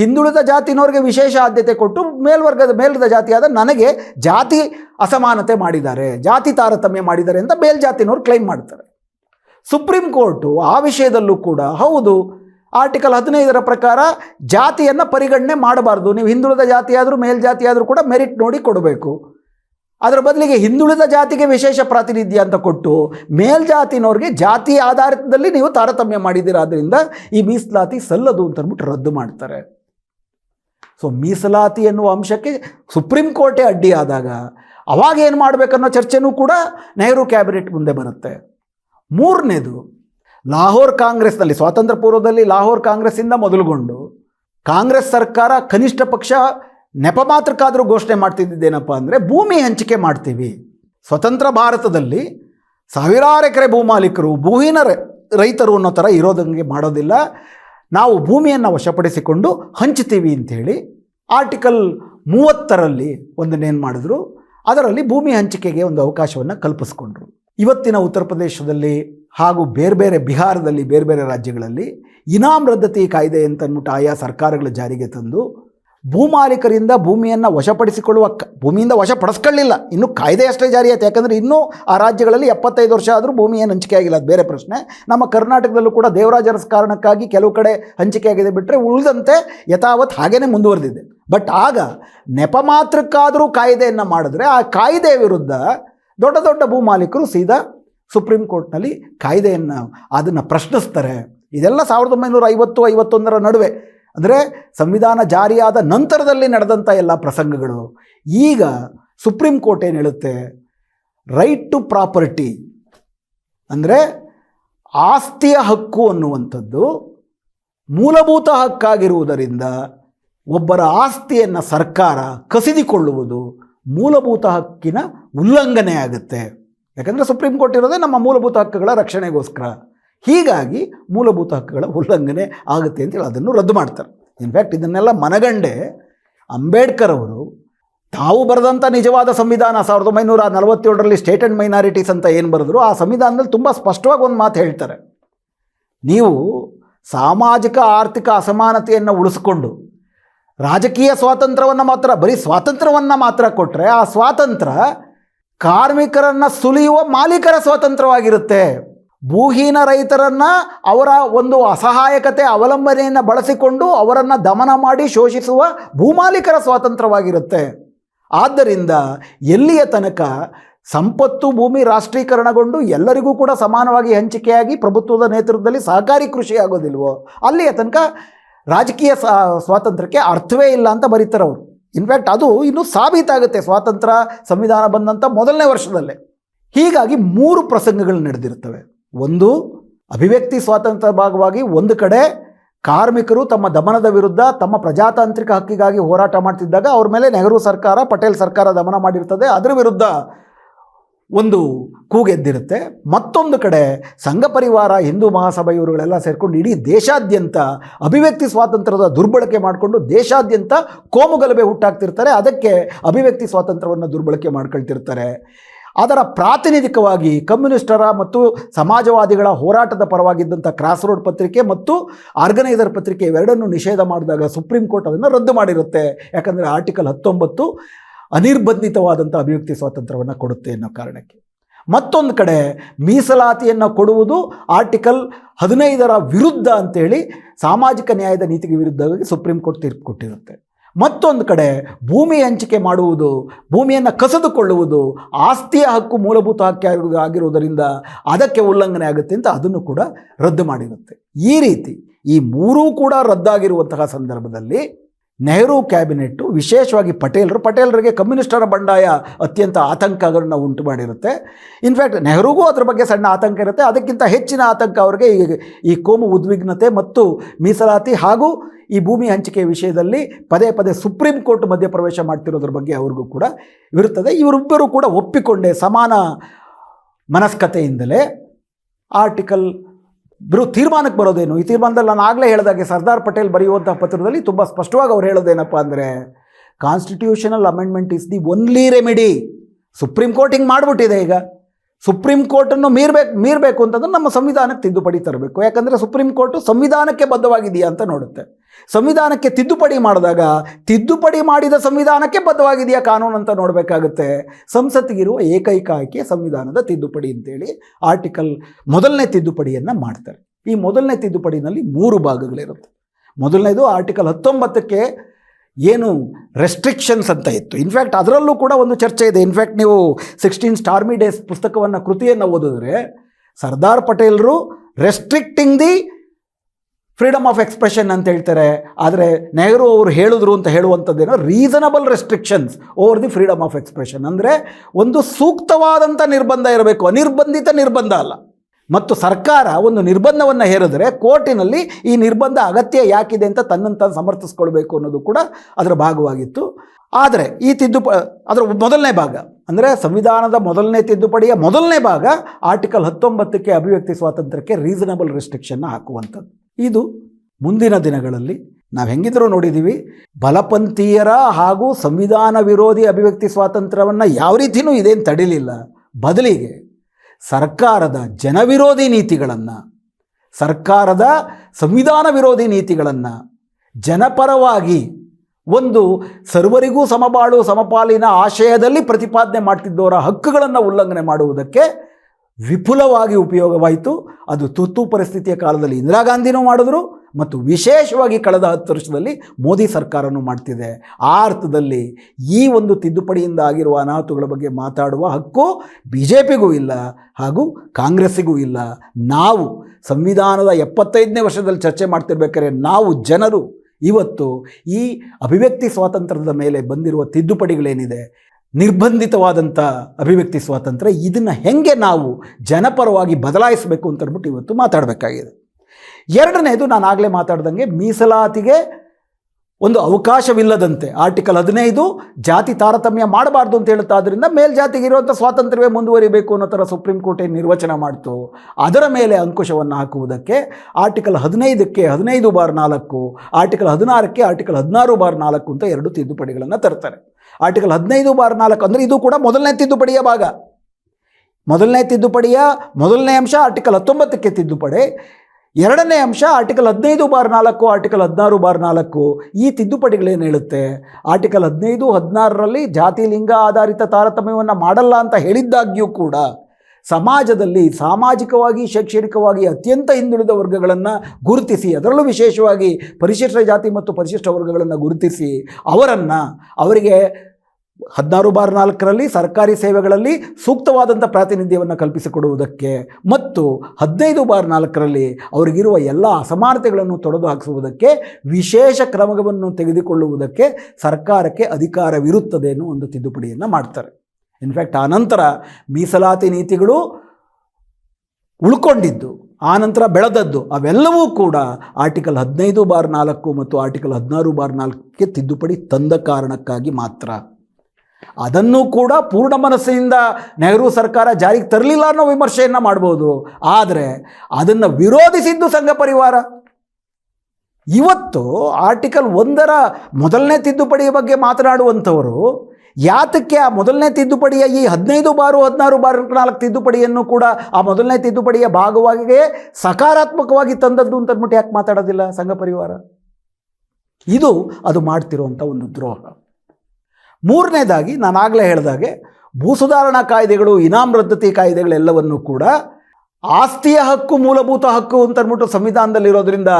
ಹಿಂದುಳಿದ ಜಾತಿನವ್ರಿಗೆ ವಿಶೇಷ ಆದ್ಯತೆ ಕೊಟ್ಟು ಮೇಲ್ವರ್ಗದ ಮೇಲ್ದ ಜಾತಿಯಾದ ನನಗೆ ಜಾತಿ ಅಸಮಾನತೆ ಮಾಡಿದ್ದಾರೆ, ಜಾತಿ ತಾರತಮ್ಯ ಮಾಡಿದ್ದಾರೆ ಅಂತ ಮೇಲ್ಜಾತಿನವ್ರು ಕ್ಲೈಮ್ ಮಾಡ್ತಾರೆ. ಸುಪ್ರೀಂ ಕೋರ್ಟು ಆ ವಿಷಯದಲ್ಲೂ ಕೂಡ ಹೌದು, ಆರ್ಟಿಕಲ್ ಹದಿನೈದರ ಪ್ರಕಾರ ಜಾತಿಯನ್ನು ಪರಿಗಣನೆ ಮಾಡಬಾರ್ದು. ನೀವು ಹಿಂದುಳಿದ ಜಾತಿಯಾದರೂ ಮೇಲ್ಜಾತಿಯಾದರೂ ಕೂಡ ಮೆರಿಟ್ ನೋಡಿ ಕೊಡಬೇಕು. ಅದರ ಬದಲಿಗೆ ಹಿಂದುಳಿದ ಜಾತಿಗೆ ವಿಶೇಷ ಪ್ರಾತಿನಿಧ್ಯ ಅಂತ ಕೊಟ್ಟು ಮೇಲ್ಜಾತಿನವ್ರಿಗೆ ಜಾತಿ ಆಧಾರಿತದಲ್ಲಿ ನೀವು ತಾರತಮ್ಯ ಮಾಡಿದ್ದೀರಾದ್ರಿಂದ ಈ ಮೀಸಲಾತಿ ಸಲ್ಲದು ಅಂತ ಅಂದ್ಬಿಟ್ಟು ರದ್ದು ಮಾಡ್ತಾರೆ. ಸೊ ಮೀಸಲಾತಿ ಎನ್ನುವ ಅಂಶಕ್ಕೆ ಸುಪ್ರೀಂ ಕೋರ್ಟೆ ಅಡ್ಡಿ ಆದಾಗ ಅವಾಗ ಏನು ಮಾಡಬೇಕನ್ನೋ ಚರ್ಚೆನೂ ಕೂಡ ನೆಹರು ಕ್ಯಾಬಿನೆಟ್ ಮುಂದೆ ಬರುತ್ತೆ. ಮೂರನೇದು, ಲಾಹೋರ್ ಕಾಂಗ್ರೆಸ್ನಲ್ಲಿ, ಸ್ವಾತಂತ್ರ್ಯ ಪೂರ್ವದಲ್ಲಿ ಲಾಹೋರ್ ಕಾಂಗ್ರೆಸ್ಸಿಂದ ಮೊದಲುಗೊಂಡು ಕಾಂಗ್ರೆಸ್ ಸರ್ಕಾರ ಕನಿಷ್ಠ ಪಕ್ಷ ನೆಪ ಮಾತ್ರಕ್ಕಾದರೂ ಘೋಷಣೆ ಮಾಡ್ತಿದ್ದೇನಪ್ಪ ಅಂದರೆ ಭೂಮಿ ಹಂಚಿಕೆ ಮಾಡ್ತೀವಿ. ಸ್ವತಂತ್ರ ಭಾರತದಲ್ಲಿ ಸಾವಿರಾರು ಎಕರೆ ಭೂಮಾಲೀಕರು ಭೂಹೀನ ರೈತರು ಅನ್ನೋ ಥರ ಇರೋದಂಗೆ ಮಾಡೋದಿಲ್ಲ. ನಾವು ಭೂಮಿಯನ್ನು ವಶಪಡಿಸಿಕೊಂಡು ಹಂಚ್ತೀವಿ ಅಂಥೇಳಿ ಆರ್ಟಿಕಲ್ ಮೂವತ್ತರಲ್ಲಿ ಒಂದನ್ನೇನು ಮಾಡಿದ್ರು? ಅದರಲ್ಲಿ ಭೂಮಿ ಹಂಚಿಕೆಗೆ ಒಂದು ಅವಕಾಶವನ್ನು ಕಲ್ಪಿಸ್ಕೊಂಡ್ರು. ಇವತ್ತಿನ ಉತ್ತರ ಪ್ರದೇಶದಲ್ಲಿ ಹಾಗೂ ಬೇರೆ ಬೇರೆ ಬಿಹಾರದಲ್ಲಿ, ಬೇರೆ ಬೇರೆ ರಾಜ್ಯಗಳಲ್ಲಿ ಇನಾಮ್ ರದ್ದತಿ ಕಾಯ್ದೆ ಅಂತ ಅಂದ್ಬಿಟ್ಟು ಆಯಾ ಸರ್ಕಾರಗಳ ಜಾರಿಗೆ ತಂದು ಭೂಮಾಲೀಕರಿಂದ ಭೂಮಿಯನ್ನು ವಶಪಡಿಸಿಕೊಳ್ಳುವ ಕ, ಭೂಮಿಯಿಂದ ವಶಪಡಿಸ್ಕೊಳ್ಳಿಲ್ಲ. ಇನ್ನೂ ಕಾಯ್ದೆ ಅಷ್ಟೇ ಜಾರಿ ಆಯ್ತು. ಯಾಕಂದರೆ ಇನ್ನೂ ಆ ರಾಜ್ಯಗಳಲ್ಲಿ ಎಪ್ಪತ್ತೈದು ವರ್ಷ ಆದರೂ ಭೂಮಿ ಏನು ಹಂಚಿಕೆ ಆಗಿಲ್ಲ ಅದು ಬೇರೆ ಪ್ರಶ್ನೆ. ನಮ್ಮ ಕರ್ನಾಟಕದಲ್ಲೂ ಕೂಡ ದೇವರಾಜರ ಕಾರಣಕ್ಕಾಗಿ ಕೆಲವು ಕಡೆ ಹಂಚಿಕೆ ಆಗಿದೆ ಬಿಟ್ಟರೆ ಉಳಿದಂತೆ ಯಥಾವತ್ ಹಾಗೇ ಮುಂದುವರೆದಿದೆ. ಬಟ್ ಆಗ ನೆಪ ಮಾತ್ರಕ್ಕಾದರೂ ಕಾಯ್ದೆಯನ್ನು ಮಾಡಿದ್ರೆ ಆ ಕಾಯ್ದೆ ವಿರುದ್ಧ ದೊಡ್ಡ ದೊಡ್ಡ ಭೂಮಾಲೀಕರು ಸೀದಾ ಸುಪ್ರೀಂ ಕೋರ್ಟ್ನಲ್ಲಿ ಕಾಯ್ದೆಯನ್ನು ಅದನ್ನು ಪ್ರಶ್ನಿಸ್ತಾರೆ. ಇದೆಲ್ಲ ಸಾವಿರದ ಒಂಬೈನೂರ ಐವತ್ತು, ಐವತ್ತೊಂದರ ನಡುವೆ. ಅಂದರೆ ಸಂವಿಧಾನ ಜಾರಿಯಾದ ನಂತರದಲ್ಲಿ ನಡೆದಂಥ ಎಲ್ಲ ಪ್ರಸಂಗಗಳು, ಈಗ ಸುಪ್ರೀಂ ಕೋರ್ಟ್ ಏನು ಹೇಳುತ್ತೆ? ರೈಟ್ ಟು ಪ್ರಾಪರ್ಟಿ ಅಂದರೆ ಆಸ್ತಿಯ ಹಕ್ಕು ಅನ್ನುವಂಥದ್ದು ಮೂಲಭೂತ ಹಕ್ಕಾಗಿರುವುದರಿಂದ ಒಬ್ಬರ ಆಸ್ತಿಯನ್ನು ಸರ್ಕಾರ ಕಸಿದುಕೊಳ್ಳುವುದು ಮೂಲಭೂತ ಹಕ್ಕಿನ ಉಲ್ಲಂಘನೆ ಆಗುತ್ತೆ ಯಾಕಂದರೆ ಸುಪ್ರೀಂ ಕೋರ್ಟ್ ಇರೋದೇ ನಮ್ಮ ಮೂಲಭೂತ ಹಕ್ಕುಗಳ ರಕ್ಷಣೆಗೋಸ್ಕರ. ಹೀಗಾಗಿ ಮೂಲಭೂತ ಹಕ್ಕುಗಳ ಉಲ್ಲಂಘನೆ ಆಗುತ್ತೆ ಅಂತೇಳಿ ಅದನ್ನು ರದ್ದು ಮಾಡ್ತಾರೆ. ಇನ್ಫ್ಯಾಕ್ಟ್ ಇದನ್ನೆಲ್ಲ ಮನಗಂಡೆ ಅಂಬೇಡ್ಕರ್ ಅವರು ತಾವು ಬರೆದಂಥ ನಿಜವಾದ ಸಂವಿಧಾನ ಸಾವಿರದ ಒಂಬೈನೂರ ನಲವತ್ತೇಳರಲ್ಲಿ ಸ್ಟೇಟ್ ಆ್ಯಂಡ್ ಮೈನಾರಿಟೀಸ್ ಅಂತ ಏನು ಬರೆದ್ರು, ಆ ಸಂವಿಧಾನದಲ್ಲಿ ತುಂಬ ಸ್ಪಷ್ಟವಾಗಿ ಒಂದು ಮಾತು ಹೇಳ್ತಾರೆ. ನೀವು ಸಾಮಾಜಿಕ ಆರ್ಥಿಕ ಅಸಮಾನತೆಯನ್ನು ಉಳಿಸ್ಕೊಂಡು ರಾಜಕೀಯ ಸ್ವಾತಂತ್ರ್ಯವನ್ನು ಮಾತ್ರ, ಬರೀ ಸ್ವಾತಂತ್ರ್ಯವನ್ನು ಮಾತ್ರ ಕೊಟ್ಟರೆ ಆ ಸ್ವಾತಂತ್ರ್ಯ ಕಾರ್ಮಿಕರನ್ನು ಸುಲಿಯುವ ಮಾಲೀಕರ ಸ್ವಾತಂತ್ರ್ಯವಾಗಿರುತ್ತೆ. ಭೂಹೀನ ರೈತರನ್ನು ಅವರ ಒಂದು ಅಸಹಾಯಕತೆ ಅವಲಂಬನೆಯನ್ನು ಬಳಸಿಕೊಂಡು ಅವರನ್ನು ದಮನ ಮಾಡಿ ಶೋಷಿಸುವ ಭೂಮಾಲೀಕರ ಸ್ವಾತಂತ್ರ್ಯವಾಗಿರುತ್ತೆ. ಆದ್ದರಿಂದ ಎಲ್ಲಿಯ ತನಕ ಸಂಪತ್ತು ಭೂಮಿ ರಾಷ್ಟ್ರೀಕರಣಗೊಂಡು ಎಲ್ಲರಿಗೂ ಕೂಡ ಸಮಾನವಾಗಿ ಹಂಚಿಕೆಯಾಗಿ ಪ್ರಭುತ್ವದ ನೇತೃತ್ವದಲ್ಲಿ ಸಹಕಾರಿ ಕೃಷಿ ಆಗೋದಿಲ್ವೋ? ಅಲ್ಲಿಯ ತನಕ ರಾಜಕೀಯ ಸ್ವಾತಂತ್ರ್ಯಕ್ಕೆ ಅರ್ಥವೇ ಇಲ್ಲ ಅಂತ ಬರೀತಾರೆ ಅವರು. ಇನ್ಫ್ಯಾಕ್ಟ್ ಅದು ಇನ್ನೂ ಸಾಬೀತಾಗುತ್ತೆ. ಸ್ವಾತಂತ್ರ್ಯ ಸಂವಿಧಾನ ಬಂದಂಥ ಮೊದಲನೇ ವರ್ಷದಲ್ಲೇ. ಹೀಗಾಗಿ ಮೂರು ಪ್ರಸಂಗಗಳು ನಡೆದಿರ್ತವೆ ಒಂದು ಅಭಿವ್ಯಕ್ತಿ ಸ್ವಾತಂತ್ರ್ಯ ಭಾಗವಾಗಿ ಒಂದು ಕಡೆ ಕಾರ್ಮಿಕರು ತಮ್ಮ ದಮನದ ವಿರುದ್ಧ ತಮ್ಮ ಪ್ರಜಾತಾಂತ್ರಿಕ ಹಕ್ಕಿಗಾಗಿ ಹೋರಾಟ ಮಾಡ್ತಿದ್ದಾಗ ಅವ್ರ ಮೇಲೆ ನೆಹರು ಸರ್ಕಾರ, ಪಟೇಲ್ ಸರ್ಕಾರ ದಮನ ಮಾಡಿರ್ತದೆ. ಅದರ ವಿರುದ್ಧ ಒಂದು ಕೂಗೆದ್ದಿರುತ್ತೆ ಮತ್ತೊಂದು ಕಡೆ ಸಂಘ ಪರಿವಾರ, ಹಿಂದೂ ಮಹಾಸಭಾ ಇವರುಗಳೆಲ್ಲ ಸೇರಿಕೊಂಡು ಇಡೀ ದೇಶಾದ್ಯಂತ ಅಭಿವ್ಯಕ್ತಿ ಸ್ವಾತಂತ್ರ್ಯದ ದುರ್ಬಳಕೆ ಮಾಡಿಕೊಂಡು ದೇಶಾದ್ಯಂತ ಕೋಮುಗಲಭೆ ಹುಟ್ಟಾಕ್ತಿರ್ತಾರೆ ಅದಕ್ಕೆ ಅಭಿವ್ಯಕ್ತಿ ಸ್ವಾತಂತ್ರ್ಯವನ್ನು ದುರ್ಬಳಕೆ ಮಾಡ್ಕೊಳ್ತಿರ್ತಾರೆ. ಅದರ ಪ್ರಾತಿನಿಧಿಕವಾಗಿ ಕಮ್ಯುನಿಸ್ಟರ ಮತ್ತು ಸಮಾಜವಾದಿಗಳ ಹೋರಾಟದ ಪರವಾಗಿದ್ದಂಥ ಕ್ರಾಸ್ ರೋಡ್ ಪತ್ರಿಕೆ ಮತ್ತು ಆರ್ಗನೈಸರ್ ಪತ್ರಿಕೆ ಇವೆರಡನ್ನು ನಿಷೇಧ ಮಾಡಿದಾಗ ಸುಪ್ರೀಂ ಕೋರ್ಟ್ ಅದನ್ನು ರದ್ದು ಮಾಡಿರುತ್ತೆ. ಯಾಕಂದರೆ ಆರ್ಟಿಕಲ್ ಹತ್ತೊಂಬತ್ತು ಅನಿರ್ಬಂಧಿತವಾದಂಥ ಅಭಿವ್ಯಕ್ತಿ ಸ್ವಾತಂತ್ರ್ಯವನ್ನು ಕೊಡುತ್ತೆ ಅನ್ನೋ ಕಾರಣಕ್ಕೆ. ಮತ್ತೊಂದು ಕಡೆ ಮೀಸಲಾತಿಯನ್ನು ಕೊಡುವುದು ಆರ್ಟಿಕಲ್ ಹದಿನೈದರ ವಿರುದ್ಧ ಅಂತೇಳಿ ಸಾಮಾಜಿಕ ನ್ಯಾಯದ ನೀತಿಗೆ ವಿರುದ್ಧವಾಗಿ ಸುಪ್ರೀಂ ಕೋರ್ಟ್ ತೀರ್ಪು ಕೊಟ್ಟಿರುತ್ತೆ. ಮತ್ತೊಂದು ಕಡೆ ಭೂಮಿ ಹಂಚಿಕೆ ಮಾಡುವುದು, ಭೂಮಿಯನ್ನು ಕಸಿದುಕೊಳ್ಳುವುದು, ಆಸ್ತಿಯ ಹಕ್ಕು ಮೂಲಭೂತ ಹಕ್ಕು ಆಗಿರುವುದರಿಂದ ಅದಕ್ಕೆ ಉಲ್ಲಂಘನೆ ಆಗುತ್ತೆ ಅಂತ ಅದನ್ನು ಕೂಡ ರದ್ದು ಮಾಡಿರುತ್ತೆ. ಈ ರೀತಿ ಈ ಮೂರೂ ಕೂಡ ರದ್ದಾಗಿರುವಂತಹ ಸಂದರ್ಭದಲ್ಲಿ ನೆಹರು ಕ್ಯಾಬಿನೆಟ್ಟು ವಿಶೇಷವಾಗಿ ಪಟೇಲರು, ಪಟೇಲರಿಗೆ ಕಮ್ಯುನಿಸ್ಟರ ಬಂಡಾಯ ಅತ್ಯಂತ ಆತಂಕಗಳನ್ನು ಉಂಟು ಮಾಡಿರುತ್ತೆ. ಇನ್ಫ್ಯಾಕ್ಟ್ ನೆಹರುಗೂ ಅದರ ಬಗ್ಗೆ ಸಣ್ಣ ಆತಂಕ ಇರುತ್ತೆ, ಅದಕ್ಕಿಂತ ಹೆಚ್ಚಿನ ಆತಂಕ ಅವರಿಗೆ ಈ ಈ ಕೋಮು ಉದ್ವಿಗ್ನತೆ ಮತ್ತು ಮೀಸಲಾತಿ ಹಾಗೂ ಈ ಭೂಮಿ ಹಂಚಿಕೆ ವಿಷಯದಲ್ಲಿ ಪದೇ ಪದೇ ಸುಪ್ರೀಂ ಕೋರ್ಟ್ ಮಧ್ಯಪ್ರವೇಶ ಮಾಡ್ತಿರೋದ್ರ ಬಗ್ಗೆ ಅವ್ರಿಗೂ ಕೂಡ ಇರುತ್ತದೆ. ಇವರಿಬ್ಬರು ಕೂಡ ಒಪ್ಪಿಕೊಂಡೆ ಸಮಾನ ಮನಸ್ಕತೆಯಿಂದಲೇ. ಆರ್ಟಿಕಲ್ ಬರು ತೀರ್ಮಾನಕ್ಕೆ ಬರೋದೇನು? ಈ ತೀರ್ಮಾನದಲ್ಲಿ ನಾನು ಆಗಲೇ ಹೇಳಿದಾಗೆ ಸರ್ದಾರ್ ಪಟೇಲ್ ಬರೆಯುವಂಥ ಪತ್ರದಲ್ಲಿ ತುಂಬ ಸ್ಪಷ್ಟವಾಗಿ ಅವ್ರು ಹೇಳೋದೇನಪ್ಪ ಅಂದರೆ constitutional amendment is the only remedy supreme court ಹಿಂಗೆ ಮಾಡಿಬಿಟ್ಟಿದೆ ಈಗ. ಸುಪ್ರೀಂ ಕೋರ್ಟನ್ನು ಮೀರ್ಬೇಕು, ಮೀರಬೇಕು ಅಂತಂದ್ರೆ ನಮ್ಮ ಸಂವಿಧಾನಕ್ಕೆ ತಿದ್ದುಪಡಿ ತರಬೇಕು. ಯಾಕಂದರೆ ಸುಪ್ರೀಂ ಕೋರ್ಟು ಸಂವಿಧಾನಕ್ಕೆ ಬದ್ಧವಾಗಿದೆಯಾ ಅಂತ ನೋಡುತ್ತೆ. ಸಂವಿಧಾನಕ್ಕೆ ತಿದ್ದುಪಡಿ ಮಾಡಿದಾಗ ತಿದ್ದುಪಡಿ ಮಾಡಿದ ಸಂವಿಧಾನಕ್ಕೆ ಬದ್ಧವಾಗಿದೆಯಾ ಕಾನೂನು ಅಂತ ನೋಡಬೇಕಾಗುತ್ತೆ. ಸಂಸತ್ತಿಗಿರುವ ಏಕೈಕ ಆಯ್ಕೆ ಸಂವಿಧಾನದ ತಿದ್ದುಪಡಿ ಅಂತೇಳಿ ಆರ್ಟಿಕಲ್ ಮೊದಲನೇ ತಿದ್ದುಪಡಿಯನ್ನು ಮಾಡ್ತಾರೆ. ಈ ಮೊದಲನೇ ತಿದ್ದುಪಡಿನಲ್ಲಿ ಮೂರು ಭಾಗಗಳಿರುತ್ತೆ. ಮೊದಲನೇದು ಆರ್ಟಿಕಲ್ ಹತ್ತೊಂಬತ್ತಕ್ಕೆ ಏನು ರೆಸ್ಟ್ರಿಕ್ಷನ್ಸ್ ಅಂತ ಇತ್ತು. ಇನ್ಫ್ಯಾಕ್ಟ್ ಅದರಲ್ಲೂ ಕೂಡ ಒಂದು ಚರ್ಚೆ ಇದೆ. ಇನ್ಫ್ಯಾಕ್ಟ್ ನೀವು ಸಿಕ್ಸ್ಟೀನ್ ಸ್ಟಾರ್ಮಿ ಡೇಸ್ ಪುಸ್ತಕವನ್ನು ಕೃತಿಯನ್ನು ಓದಿದ್ರೆ ಸರ್ದಾರ್ ಪಟೇಲರು restricting the freedom of expression ಅಂತ ಹೇಳ್ತಾರೆ. ಆದರೆ ನೆಹರು ಅವರು ಹೇಳಿದ್ರು ಅಂತ ಹೇಳುವಂಥದ್ದೇನೋ reasonable restrictions over the freedom of expression ಅಂದರೆ ಒಂದು ಸೂಕ್ತವಾದಂಥ ನಿರ್ಬಂಧ ಇರಬೇಕು. ಅನಿರ್ಬಂಧಿತ ನಿರ್ಬಂಧ ಅಲ್ಲ. ಮತ್ತು ಸರ್ಕಾರ ಒಂದು ನಿರ್ಬಂಧವನ್ನು ಹೇರಿದ್ರೆ ಕೋರ್ಟಿನಲ್ಲಿ ಈ ನಿರ್ಬಂಧ ಅಗತ್ಯ ಯಾಕಿದೆ ಅಂತ ತನ್ನಂತ ತಾನು ಸಮರ್ಥಿಸ್ಕೊಳ್ಬೇಕು ಅನ್ನೋದು ಕೂಡ ಅದರ ಭಾಗವಾಗಿತ್ತು. ಆದರೆ ಈ ತಿದ್ದುಪ, ಅದರ ಮೊದಲನೇ ಭಾಗ, ಅಂದರೆ ಸಂವಿಧಾನದ ಮೊದಲನೇ ತಿದ್ದುಪಡಿಯ ಮೊದಲನೇ ಭಾಗ ಆರ್ಟಿಕಲ್ ಹತ್ತೊಂಬತ್ತಕ್ಕೆ ಅಭಿವ್ಯಕ್ತಿ ಸ್ವಾತಂತ್ರ್ಯಕ್ಕೆ ರೀಸನಬಲ್ ರೆಸ್ಟ್ರಿಕ್ಷನ್ನ ಹಾಕುವಂಥದ್ದು. ಇದು ಮುಂದಿನ ದಿನಗಳಲ್ಲಿ ನಾವು ಹೆಂಗಿದ್ರೂ ನೋಡಿದ್ದೀವಿ ಬಲಪಂಥೀಯರ ಹಾಗೂ ಸಂವಿಧಾನ ವಿರೋಧಿ ಅಭಿವ್ಯಕ್ತಿ ಸ್ವಾತಂತ್ರ್ಯವನ್ನು ಯಾವ ರೀತಿಯೂ ಇದೇನು ತಡಿಲಿಲ್ಲ. ಬದಲಿಗೆ ಸರ್ಕಾರದ ಜನವಿರೋಧಿ ನೀತಿಗಳನ್ನು, ಸರ್ಕಾರದ ಸಂವಿಧಾನ ವಿರೋಧಿ ನೀತಿಗಳನ್ನು ಜನಪರವಾಗಿ ಒಂದು ಸರ್ವರಿಗೂ ಸಮಬಾಳು, ಸಮಪಾಲಿನ ಆಶಯದಲ್ಲಿ ಪ್ರತಿಪಾದನೆ ಮಾಡ್ತಿದ್ದವರ ಹಕ್ಕುಗಳನ್ನು ಉಲ್ಲಂಘನೆ ಮಾಡುವುದಕ್ಕೆ ವಿಪುಲವಾಗಿ ಉಪಯೋಗವಾಯಿತು. ಅದು ತುರ್ತು ಪರಿಸ್ಥಿತಿಯ ಕಾಲದಲ್ಲಿ ಇಂದಿರಾ ಗಾಂಧಿನೂ ಮಾಡಿದ್ರು ಮತ್ತು ವಿಶೇಷವಾಗಿ ಕಳೆದ ಹತ್ತು ವರ್ಷದಲ್ಲಿ ಮೋದಿ ಸರ್ಕಾರನೂ ಮಾಡ್ತಿದೆ. ಆ ಅರ್ಥದಲ್ಲಿ ಈ ಒಂದು ತಿದ್ದುಪಡಿಯಿಂದ ಆಗಿರುವ ಅನಾಹುತಗಳ ಬಗ್ಗೆ ಮಾತಾಡುವ ಹಕ್ಕು ಬಿ ಜೆ ಪಿಗೂ ಇಲ್ಲ ಹಾಗೂ ಕಾಂಗ್ರೆಸ್ಸಿಗೂ ಇಲ್ಲ. ನಾವು ಸಂವಿಧಾನದ ಎಪ್ಪತ್ತೈದನೇ ವರ್ಷದಲ್ಲಿ ಚರ್ಚೆ ಮಾಡ್ತಿರ್ಬೇಕಾದ್ರೆ ನಾವು ಜನರು ಇವತ್ತು ಈ ಅಭಿವ್ಯಕ್ತಿ ಸ್ವಾತಂತ್ರ್ಯದ ಮೇಲೆ ಬಂದಿರುವ ತಿದ್ದುಪಡಿಗಳೇನಿದೆ ನಿರ್ಬಂಧಿತವಾದಂಥ ಅಭಿವ್ಯಕ್ತಿ ಸ್ವಾತಂತ್ರ್ಯ ಇದನ್ನು ಹೆಂಗೆ ನಾವು ಜನಪರವಾಗಿ ಬದಲಾಯಿಸಬೇಕು ಅಂತ ಅಂದ್ಬಿಟ್ಟು ಇವತ್ತು ಮಾತಾಡಬೇಕಾಗಿದೆ. ಎರಡನೇದು ನಾನು ಆಗಲೇ ಮಾತಾಡ್ದಂಗೆ ಮೀಸಲಾತಿಗೆ ಒಂದು ಅವಕಾಶವಿಲ್ಲದಂತೆ ಆರ್ಟಿಕಲ್ ಹದಿನೈದು ಜಾತಿ ತಾರತಮ್ಯ ಮಾಡಬಾರ್ದು ಅಂತ ಹೇಳುತ್ತಾ ಆದ್ದರಿಂದ ಮೇಲ್ಜಾತಿಗೆ ಇರುವಂಥ ಸ್ವಾತಂತ್ರ್ಯವೇ ಮುಂದುವರಿಬೇಕು ಅನ್ನೋ ಥರ ಸುಪ್ರೀಂ ಕೋರ್ಟ್ ಏನು ನಿರ್ವಚನ ಮಾಡ್ತು. ಅದರ ಮೇಲೆ ಅಂಕುಶವನ್ನು ಹಾಕುವುದಕ್ಕೆ ಆರ್ಟಿಕಲ್ ಹದಿನೈದಕ್ಕೆ ಹದಿನೈದು ಬಾರ್ ನಾಲ್ಕು ಆರ್ಟಿಕಲ್ ಹದಿನಾರಕ್ಕೆ ಆರ್ಟಿಕಲ್ ಹದಿನಾರು ಬಾರ್ ನಾಲ್ಕು ಅಂತ ಎರಡು ತಿದ್ದುಪಡಿಗಳನ್ನು ತರ್ತಾರೆ. ಆರ್ಟಿಕಲ್ ಹದಿನೈದು ಬಾರ್ ನಾಲ್ಕು ಅಂದರೆ ಇದು ಕೂಡ ಮೊದಲನೇ ತಿದ್ದುಪಡಿಯ ಭಾಗ. ಮೊದಲನೇ ತಿದ್ದುಪಡಿಯ ಮೊದಲನೇ ಅಂಶ ಆರ್ಟಿಕಲ್ ಹತ್ತೊಂಬತ್ತಕ್ಕೆ ತಿದ್ದುಪಡಿ. ಎರಡನೇ ಅಂಶ ಆರ್ಟಿಕಲ್ ಹದಿನೈದು ಬಾರ್ ನಾಲ್ಕು, ಆರ್ಟಿಕಲ್ ಹದಿನಾರು ಬಾರ್ ನಾಲ್ಕು. ಈ ತಿದ್ದುಪಡಿಗಳೇನು ಹೇಳುತ್ತೆ? ಆರ್ಟಿಕಲ್ ಹದಿನೈದು, ಹದಿನಾರರಲ್ಲಿ ಜಾತಿ ಲಿಂಗ ಆಧಾರಿತ ತಾರತಮ್ಯವನ್ನು ಮಾಡಲ್ಲ ಅಂತ ಹೇಳಿದ್ದಾಗ್ಯೂ ಕೂಡ ಸಮಾಜದಲ್ಲಿ ಸಾಮಾಜಿಕವಾಗಿ, ಶೈಕ್ಷಣಿಕವಾಗಿ ಅತ್ಯಂತ ಹಿಂದುಳಿದ ವರ್ಗಗಳನ್ನು ಗುರುತಿಸಿ, ಅದರಲ್ಲೂ ವಿಶೇಷವಾಗಿ ಪರಿಶಿಷ್ಟ ಜಾತಿ ಮತ್ತು ಪರಿಶಿಷ್ಟ ವರ್ಗಗಳನ್ನು ಗುರುತಿಸಿ ಅವರನ್ನು ಅವರಿಗೆ ಹದಿನಾರು ಬಾರ್ ನಾಲ್ಕರಲ್ಲಿ ಸರ್ಕಾರಿ ಸೇವೆಗಳಲ್ಲಿ ಸೂಕ್ತವಾದಂಥ ಪ್ರಾತಿನಿಧ್ಯವನ್ನು ಕಲ್ಪಿಸಿಕೊಡುವುದಕ್ಕೆ ಮತ್ತು ಹದಿನೈದು ಬಾರ್ ನಾಲ್ಕರಲ್ಲಿ ಅವರಿಗಿರುವ ಎಲ್ಲ ಅಸಮಾನತೆಗಳನ್ನು ತೊಡೆದು ಹಾಕಿಸುವುದಕ್ಕೆ ವಿಶೇಷ ಕ್ರಮವನ್ನು ತೆಗೆದುಕೊಳ್ಳುವುದಕ್ಕೆ ಸರ್ಕಾರಕ್ಕೆ ಅಧಿಕಾರವಿರುತ್ತದೆ ಅನ್ನೋ ಒಂದು ತಿದ್ದುಪಡಿಯನ್ನು ಮಾಡ್ತಾರೆ. ಇನ್ಫ್ಯಾಕ್ಟ್ ಆನಂತರ ಮೀಸಲಾತಿ ನೀತಿಗಳು ಉಳ್ಕೊಂಡಿದ್ದು ಆನಂತರ ಬೆಳೆದದ್ದು, ಅವೆಲ್ಲವೂ ಕೂಡ ಆರ್ಟಿಕಲ್ ಹದಿನೈದು ಬಾರ್ ನಾಲ್ಕು ಮತ್ತು ಆರ್ಟಿಕಲ್ ಹದಿನಾರು ಬಾರ್ ನಾಲ್ಕಕ್ಕೆ ತಿದ್ದುಪಡಿ ತಂದ ಕಾರಣಕ್ಕಾಗಿ ಮಾತ್ರ. ಅದನ್ನು ಕೂಡ ಪೂರ್ಣ ಮನಸ್ಸಿನಿಂದ ನೆಹರು ಸರ್ಕಾರ ಜಾರಿಗೆ ತರಲಿಲ್ಲ ಅನ್ನೋ ವಿಮರ್ಶೆಯನ್ನು ಮಾಡ್ಬೋದು. ಆದರೆ ಅದನ್ನು ವಿರೋಧಿಸಿದ್ದು ಸಂಘ ಪರಿವಾರ. ಇವತ್ತು ಆರ್ಟಿಕಲ್ ಒಂದರ ಮೊದಲನೇ ತಿದ್ದುಪಡಿಯ ಬಗ್ಗೆ ಮಾತನಾಡುವಂಥವರು, ಯಾತಕ್ಕೆ ಆ ಮೊದಲನೇ ತಿದ್ದುಪಡಿಯ ಈ ಹದಿನೈದು ಬಾರು, ಹದಿನಾರು ಬಾರು, ನಾಲ್ಕು ತಿದ್ದುಪಡಿಯನ್ನು ಕೂಡ ಆ ಮೊದಲನೇ ತಿದ್ದುಪಡಿಯ ಭಾಗವಾಗಿಯೇ ಸಕಾರಾತ್ಮಕವಾಗಿ ತಂದದ್ದು ಅಂತ ಅಂದ್ಬಿಟ್ಟು ಯಾಕೆ ಮಾತಾಡೋದಿಲ್ಲ ಸಂಘ ಪರಿವಾರ? ಇದು ಅದು ಮಾಡ್ತಿರುವಂಥ ಒಂದು ದ್ರೋಹ. ಮೂರನೇದಾಗಿ ನಾನು ಆಗಲೇ ಹೇಳಿದಾಗೆ ಭೂ ಸುಧಾರಣಾ ಕಾಯ್ದೆಗಳು, ಇನಾಮ್ ರದ್ದತಿ ಕಾಯ್ದೆಗಳೆಲ್ಲವನ್ನು ಕೂಡ ಆಸ್ತಿಯ ಹಕ್ಕು, ಮೂಲಭೂತ ಹಕ್ಕು ಅಂತ ಅಂದ್ಬಿಟ್ಟು ಸಂವಿಧಾನದಲ್ಲಿರೋದ್ರಿಂದ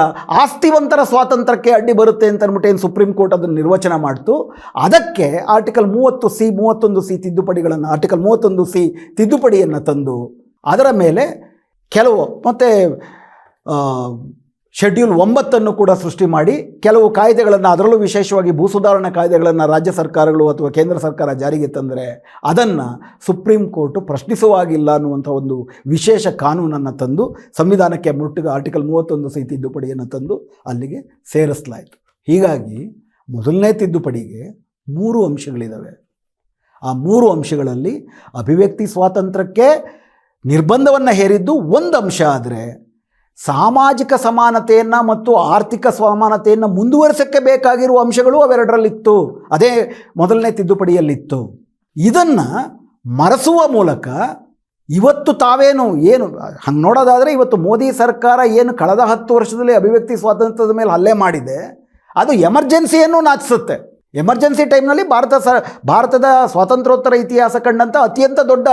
ಆಸ್ತಿವಂತರ ಸ್ವಾತಂತ್ರ್ಯಕ್ಕೆ ಅಡ್ಡಿ ಬರುತ್ತೆ ಅಂತ ಅಂದ್ಬಿಟ್ಟು ಏನು ಸುಪ್ರೀಂ ಕೋರ್ಟ್ ಅದನ್ನು ನಿರ್ವಚನ ಮಾಡ್ತು. ಅದಕ್ಕೆ ಆರ್ಟಿಕಲ್ ಮೂವತ್ತು ಸಿ, ಮೂವತ್ತೊಂದು ಸಿ ತಿದ್ದುಪಡಿಗಳನ್ನು, ಆರ್ಟಿಕಲ್ ಮೂವತ್ತೊಂದು ಸಿ ತಿದ್ದುಪಡಿಯನ್ನು ತಂದು, ಅದರ ಮೇಲೆ ಕೆಲವು ಮತ್ತು ಶೆಡ್ಯೂಲ್ ಒಂಬತ್ತನ್ನು ಕೂಡ ಸೃಷ್ಟಿ ಮಾಡಿ ಕೆಲವು ಕಾಯ್ದೆಗಳನ್ನು ಅದರಲ್ಲೂ ವಿಶೇಷವಾಗಿ ಭೂ ಸುಧಾರಣಾ ಕಾಯ್ದೆಗಳನ್ನು ರಾಜ್ಯ ಸರ್ಕಾರಗಳು ಅಥವಾ ಕೇಂದ್ರ ಸರ್ಕಾರ ಜಾರಿಗೆ ತಂದರೆ ಅದನ್ನು ಸುಪ್ರೀಂ ಕೋರ್ಟು ಪ್ರಶ್ನಿಸುವಾಗಿಲ್ಲ ಅನ್ನುವಂಥ ಒಂದು ವಿಶೇಷ ಕಾನೂನನ್ನು ತಂದು ಸಂವಿಧಾನಕ್ಕೆ ಮುಟ್ಟಿಗೆ ಆರ್ಟಿಕಲ್ ಮೂವತ್ತೊಂದು ಸಿ ತಿದ್ದುಪಡಿಯನ್ನು ತಂದು ಅಲ್ಲಿಗೆ ಸೇರಿಸಲಾಯಿತು. ಹೀಗಾಗಿ ಮೊದಲನೇ ತಿದ್ದುಪಡಿಗೆ ಮೂರು ಅಂಶಗಳಿದ್ದಾವೆ ಆ ಮೂರು ಅಂಶಗಳಲ್ಲಿ ಅಭಿವ್ಯಕ್ತಿ ಸ್ವಾತಂತ್ರ್ಯಕ್ಕೆ ನಿರ್ಬಂಧವನ್ನು ಹೇರಿದ್ದು ಒಂದು ಅಂಶ ಆದರೆ ಸಾಮಾಜಿಕ ಸಮಾನತೆಯನ್ನು ಮತ್ತು ಆರ್ಥಿಕ ಸಮಾನತೆಯನ್ನು ಮುಂದುವರಿಸಕ್ಕೆ ಬೇಕಾಗಿರುವ ಅಂಶಗಳು ಅವೆರಡರಲ್ಲಿತ್ತು. ಅದೇ ಮೊದಲನೇ ತಿದ್ದುಪಡಿಯಲ್ಲಿತ್ತು. ಇದನ್ನು ಮರೆಸುವ ಮೂಲಕ ಇವತ್ತು ತಾವೇನು ಏನು, ಹಂಗೆ ನೋಡೋದಾದರೆ ಇವತ್ತು ಮೋದಿ ಸರ್ಕಾರ ಏನು ಕಳೆದ ಹತ್ತು ವರ್ಷದಲ್ಲಿ ಅಭಿವ್ಯಕ್ತಿ ಸ್ವಾತಂತ್ರ್ಯದ ಮೇಲೆ ಹಲ್ಲೆ ಮಾಡಿದೆ, ಅದು ಎಮರ್ಜೆನ್ಸಿಯನ್ನು ನಾಚಿಸುತ್ತೆ. ಎಮರ್ಜೆನ್ಸಿ ಟೈಮ್ನಲ್ಲಿ ಭಾರತ ಸ ಭಾರತದ ಸ್ವಾತಂತ್ರ್ಯೋತ್ತರ ಇತಿಹಾಸ ಕಂಡಂಥ ಅತ್ಯಂತ ದೊಡ್ಡ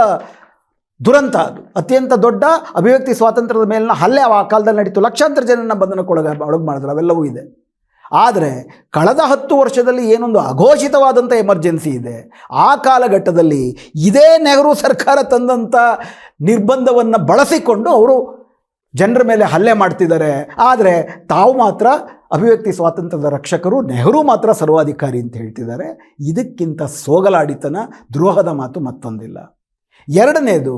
ದುರಂತ ಅದು. ಅತ್ಯಂತ ದೊಡ್ಡ ಅಭಿವ್ಯಕ್ತಿ ಸ್ವಾತಂತ್ರ್ಯದ ಮೇಲಿನ ಹಲ್ಲೆ ಆ ಕಾಲದಲ್ಲಿ ನಡೀತು. ಲಕ್ಷಾಂತರ ಜನನ ಬಂಧನಕ್ಕೊಳಗ ಒಳಗೆ ಮಾಡಿದ್ರು ಅವೆಲ್ಲವೂ ಇದೆ. ಆದರೆ ಕಳೆದ ಹತ್ತು ವರ್ಷದಲ್ಲಿ ಏನೊಂದು ಅಘೋಷಿತವಾದಂಥ ಎಮರ್ಜೆನ್ಸಿ ಇದೆ. ಆ ಕಾಲಘಟ್ಟದಲ್ಲಿ ಇದೇ ನೆಹರು ಸರ್ಕಾರ ತಂದಂಥ ನಿರ್ಬಂಧವನ್ನು ಬಳಸಿಕೊಂಡು ಅವರು ಜನರ ಮೇಲೆ ಹಲ್ಲೆ ಮಾಡ್ತಿದ್ದಾರೆ. ಆದರೆ ತಾವು ಮಾತ್ರ ಅಭಿವ್ಯಕ್ತಿ ಸ್ವಾತಂತ್ರ್ಯದ ರಕ್ಷಕರು, ನೆಹರು ಮಾತ್ರ ಸರ್ವಾಧಿಕಾರಿ ಅಂತ ಹೇಳ್ತಿದ್ದಾರೆ. ಇದಕ್ಕಿಂತ ಸೋಗಲಾಡಿತನ, ದ್ರೋಹದ ಮಾತು ಮತ್ತೊಂದಿಲ್ಲ. ಎರಡನೇದು,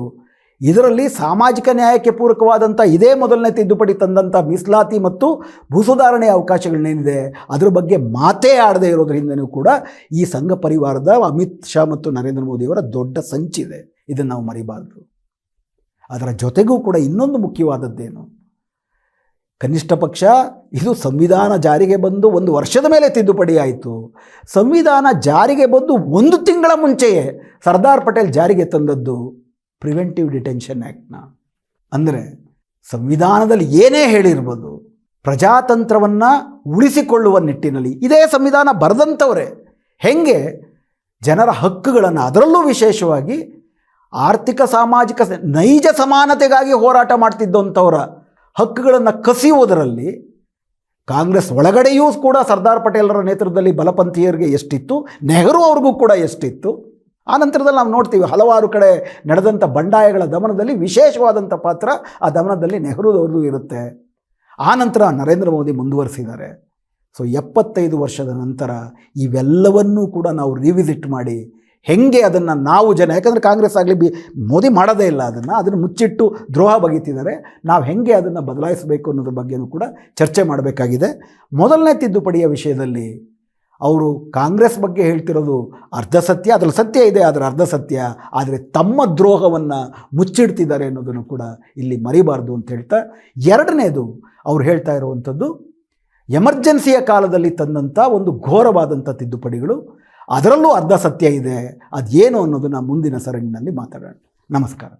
ಇದರಲ್ಲಿ ಸಾಮಾಜಿಕ ನ್ಯಾಯಕ್ಕೆ ಪೂರಕವಾದಂಥ ಇದೇ ಮೊದಲನೇ ತಿದ್ದುಪಡಿ ತಂದಂಥ ಮೀಸಲಾತಿ ಮತ್ತು ಭೂಸುಧಾರಣೆಯ ಅವಕಾಶಗಳನ್ನೇನಿದೆ ಅದರ ಬಗ್ಗೆ ಮಾತೇ ಆಡದೇ ಇರೋದ್ರಿಂದನೂ ಕೂಡ ಈ ಸಂಘ ಪರಿವಾರದ ಅಮಿತ್ ಶಾ ಮತ್ತು ನರೇಂದ್ರ ಮೋದಿಯವರ ದೊಡ್ಡ ಸಂಚಿದೆ. ಇದನ್ನು ನಾವು ಮರಿಬಾರ್ದು. ಅದರ ಜೊತೆಗೂ ಕೂಡ ಇನ್ನೊಂದು ಮುಖ್ಯವಾದದ್ದೇನು, ಕನಿಷ್ಠ ಪಕ್ಷ ಇದು ಸಂವಿಧಾನ ಜಾರಿಗೆ ಬಂದು ಒಂದು ವರ್ಷದ ಮೇಲೆ ತಿದ್ದುಪಡಿ ಆಯಿತು. ಸಂವಿಧಾನ ಜಾರಿಗೆ ಬಂದು ಒಂದು ತಿಂಗಳ ಮುಂಚೆಯೇ ಸರ್ದಾರ್ ಪಟೇಲ್ ಜಾರಿಗೆ ತಂದದ್ದು ಪ್ರಿವೆಂಟಿವ್ ಡಿಟೆನ್ಷನ್ ಆ್ಯಕ್ಟ್ನ ಅಂದರೆ ಸಂವಿಧಾನದಲ್ಲಿ ಏನೇ ಹೇಳಿರ್ಬೋದು, ಪ್ರಜಾತಂತ್ರವನ್ನು ಉಳಿಸಿಕೊಳ್ಳುವ ನಿಟ್ಟಿನಲ್ಲಿ ಇದೇ ಸಂವಿಧಾನ ಬರೆದಂಥವ್ರೆ. ಹೆಂಗೆ? ಜನರ ಹಕ್ಕುಗಳನ್ನು ಅದರಲ್ಲೂ ವಿಶೇಷವಾಗಿ ಆರ್ಥಿಕ, ಸಾಮಾಜಿಕ ನೈಜ ಸಮಾನತೆಗಾಗಿ ಹೋರಾಟ ಮಾಡ್ತಿದ್ದಂಥವರ ಹಕ್ಕುಗಳನ್ನು ಕಸಿಯುವುದರಲ್ಲಿ ಕಾಂಗ್ರೆಸ್ ಒಳಗಡೆಯೂ ಕೂಡ ಸರ್ದಾರ್ ಪಟೇಲರ ನೇತೃತ್ವದಲ್ಲಿ ಬಲಪಂಥೀಯರಿಗೆ ಎಷ್ಟಿತ್ತು, ನೆಹರು ಅವ್ರಿಗೂ ಕೂಡ ಎಷ್ಟಿತ್ತು. ಆ ನಂತರದಲ್ಲಿ ನಾವು ನೋಡ್ತೀವಿ ಹಲವಾರು ಕಡೆ ನಡೆದಂಥ ಬಂಡಾಯಗಳ ದಮನದಲ್ಲಿ ವಿಶೇಷವಾದಂಥ ಪಾತ್ರ ಆ ದಮನದಲ್ಲಿ ನೆಹರುದವ್ರದ್ದು ಇರುತ್ತೆ. ಆ ನಂತರ ನರೇಂದ್ರ ಮೋದಿ ಮುಂದುವರಿಸಿದ್ದಾರೆ. ಸೊ ಎಪ್ಪತ್ತೈದು ವರ್ಷದ ನಂತರ ಇವೆಲ್ಲವನ್ನೂ ಕೂಡ ನಾವು ರಿವಿಸಿಟ್ ಮಾಡಿ ಹೆಂಗೆ ಅದನ್ನು ನಾವು ಜನ, ಯಾಕಂದರೆ ಕಾಂಗ್ರೆಸ್ ಆಗಲಿ, ಬಿ, ಮೋದಿ ಮಾಡೋದೇ ಇಲ್ಲ ಅದನ್ನು ಅದನ್ನು ಮುಚ್ಚಿಟ್ಟು ದ್ರೋಹ ಬಗೆತಿದ್ದಾರೆ. ನಾವು ಹೆಂಗೆ ಅದನ್ನು ಬದಲಾಯಿಸಬೇಕು ಅನ್ನೋದ್ರ ಬಗ್ಗೆನೂ ಕೂಡ ಚರ್ಚೆ ಮಾಡಬೇಕಾಗಿದೆ. ಮೊದಲನೇ ತಿದ್ದುಪಡಿಯ ವಿಷಯದಲ್ಲಿ ಅವರು ಕಾಂಗ್ರೆಸ್ ಬಗ್ಗೆ ಹೇಳ್ತಿರೋದು ಅರ್ಧ ಸತ್ಯ, ಅದರಲ್ಲಿ ಸತ್ಯ ಇದೆ ಅದರ ಅರ್ಧ ಸತ್ಯ, ಆದರೆ ತಮ್ಮ ದ್ರೋಹವನ್ನು ಮುಚ್ಚಿಡ್ತಿದ್ದಾರೆ ಅನ್ನೋದನ್ನು ಕೂಡ ಇಲ್ಲಿ ಮರಿಬಾರ್ದು ಅಂತ ಹೇಳ್ತಾ, ಎರಡನೇದು ಅವ್ರು ಹೇಳ್ತಾ ಇರುವಂಥದ್ದು, ಎಮರ್ಜೆನ್ಸಿಯ ಕಾಲದಲ್ಲಿ ತಂದಂಥ ಒಂದು ಘೋರವಾದಂಥ ತಿದ್ದುಪಡಿಗಳು, ಅದರಲ್ಲೂ ಅರ್ಧ ಸತ್ಯ ಇದೆ, ಅದೇನು ಅನ್ನೋದನ್ನು ಮುಂದಿನ ಸರಣಿನಲ್ಲಿ ಮಾತಾಡೋಣ. ನಮಸ್ಕಾರ.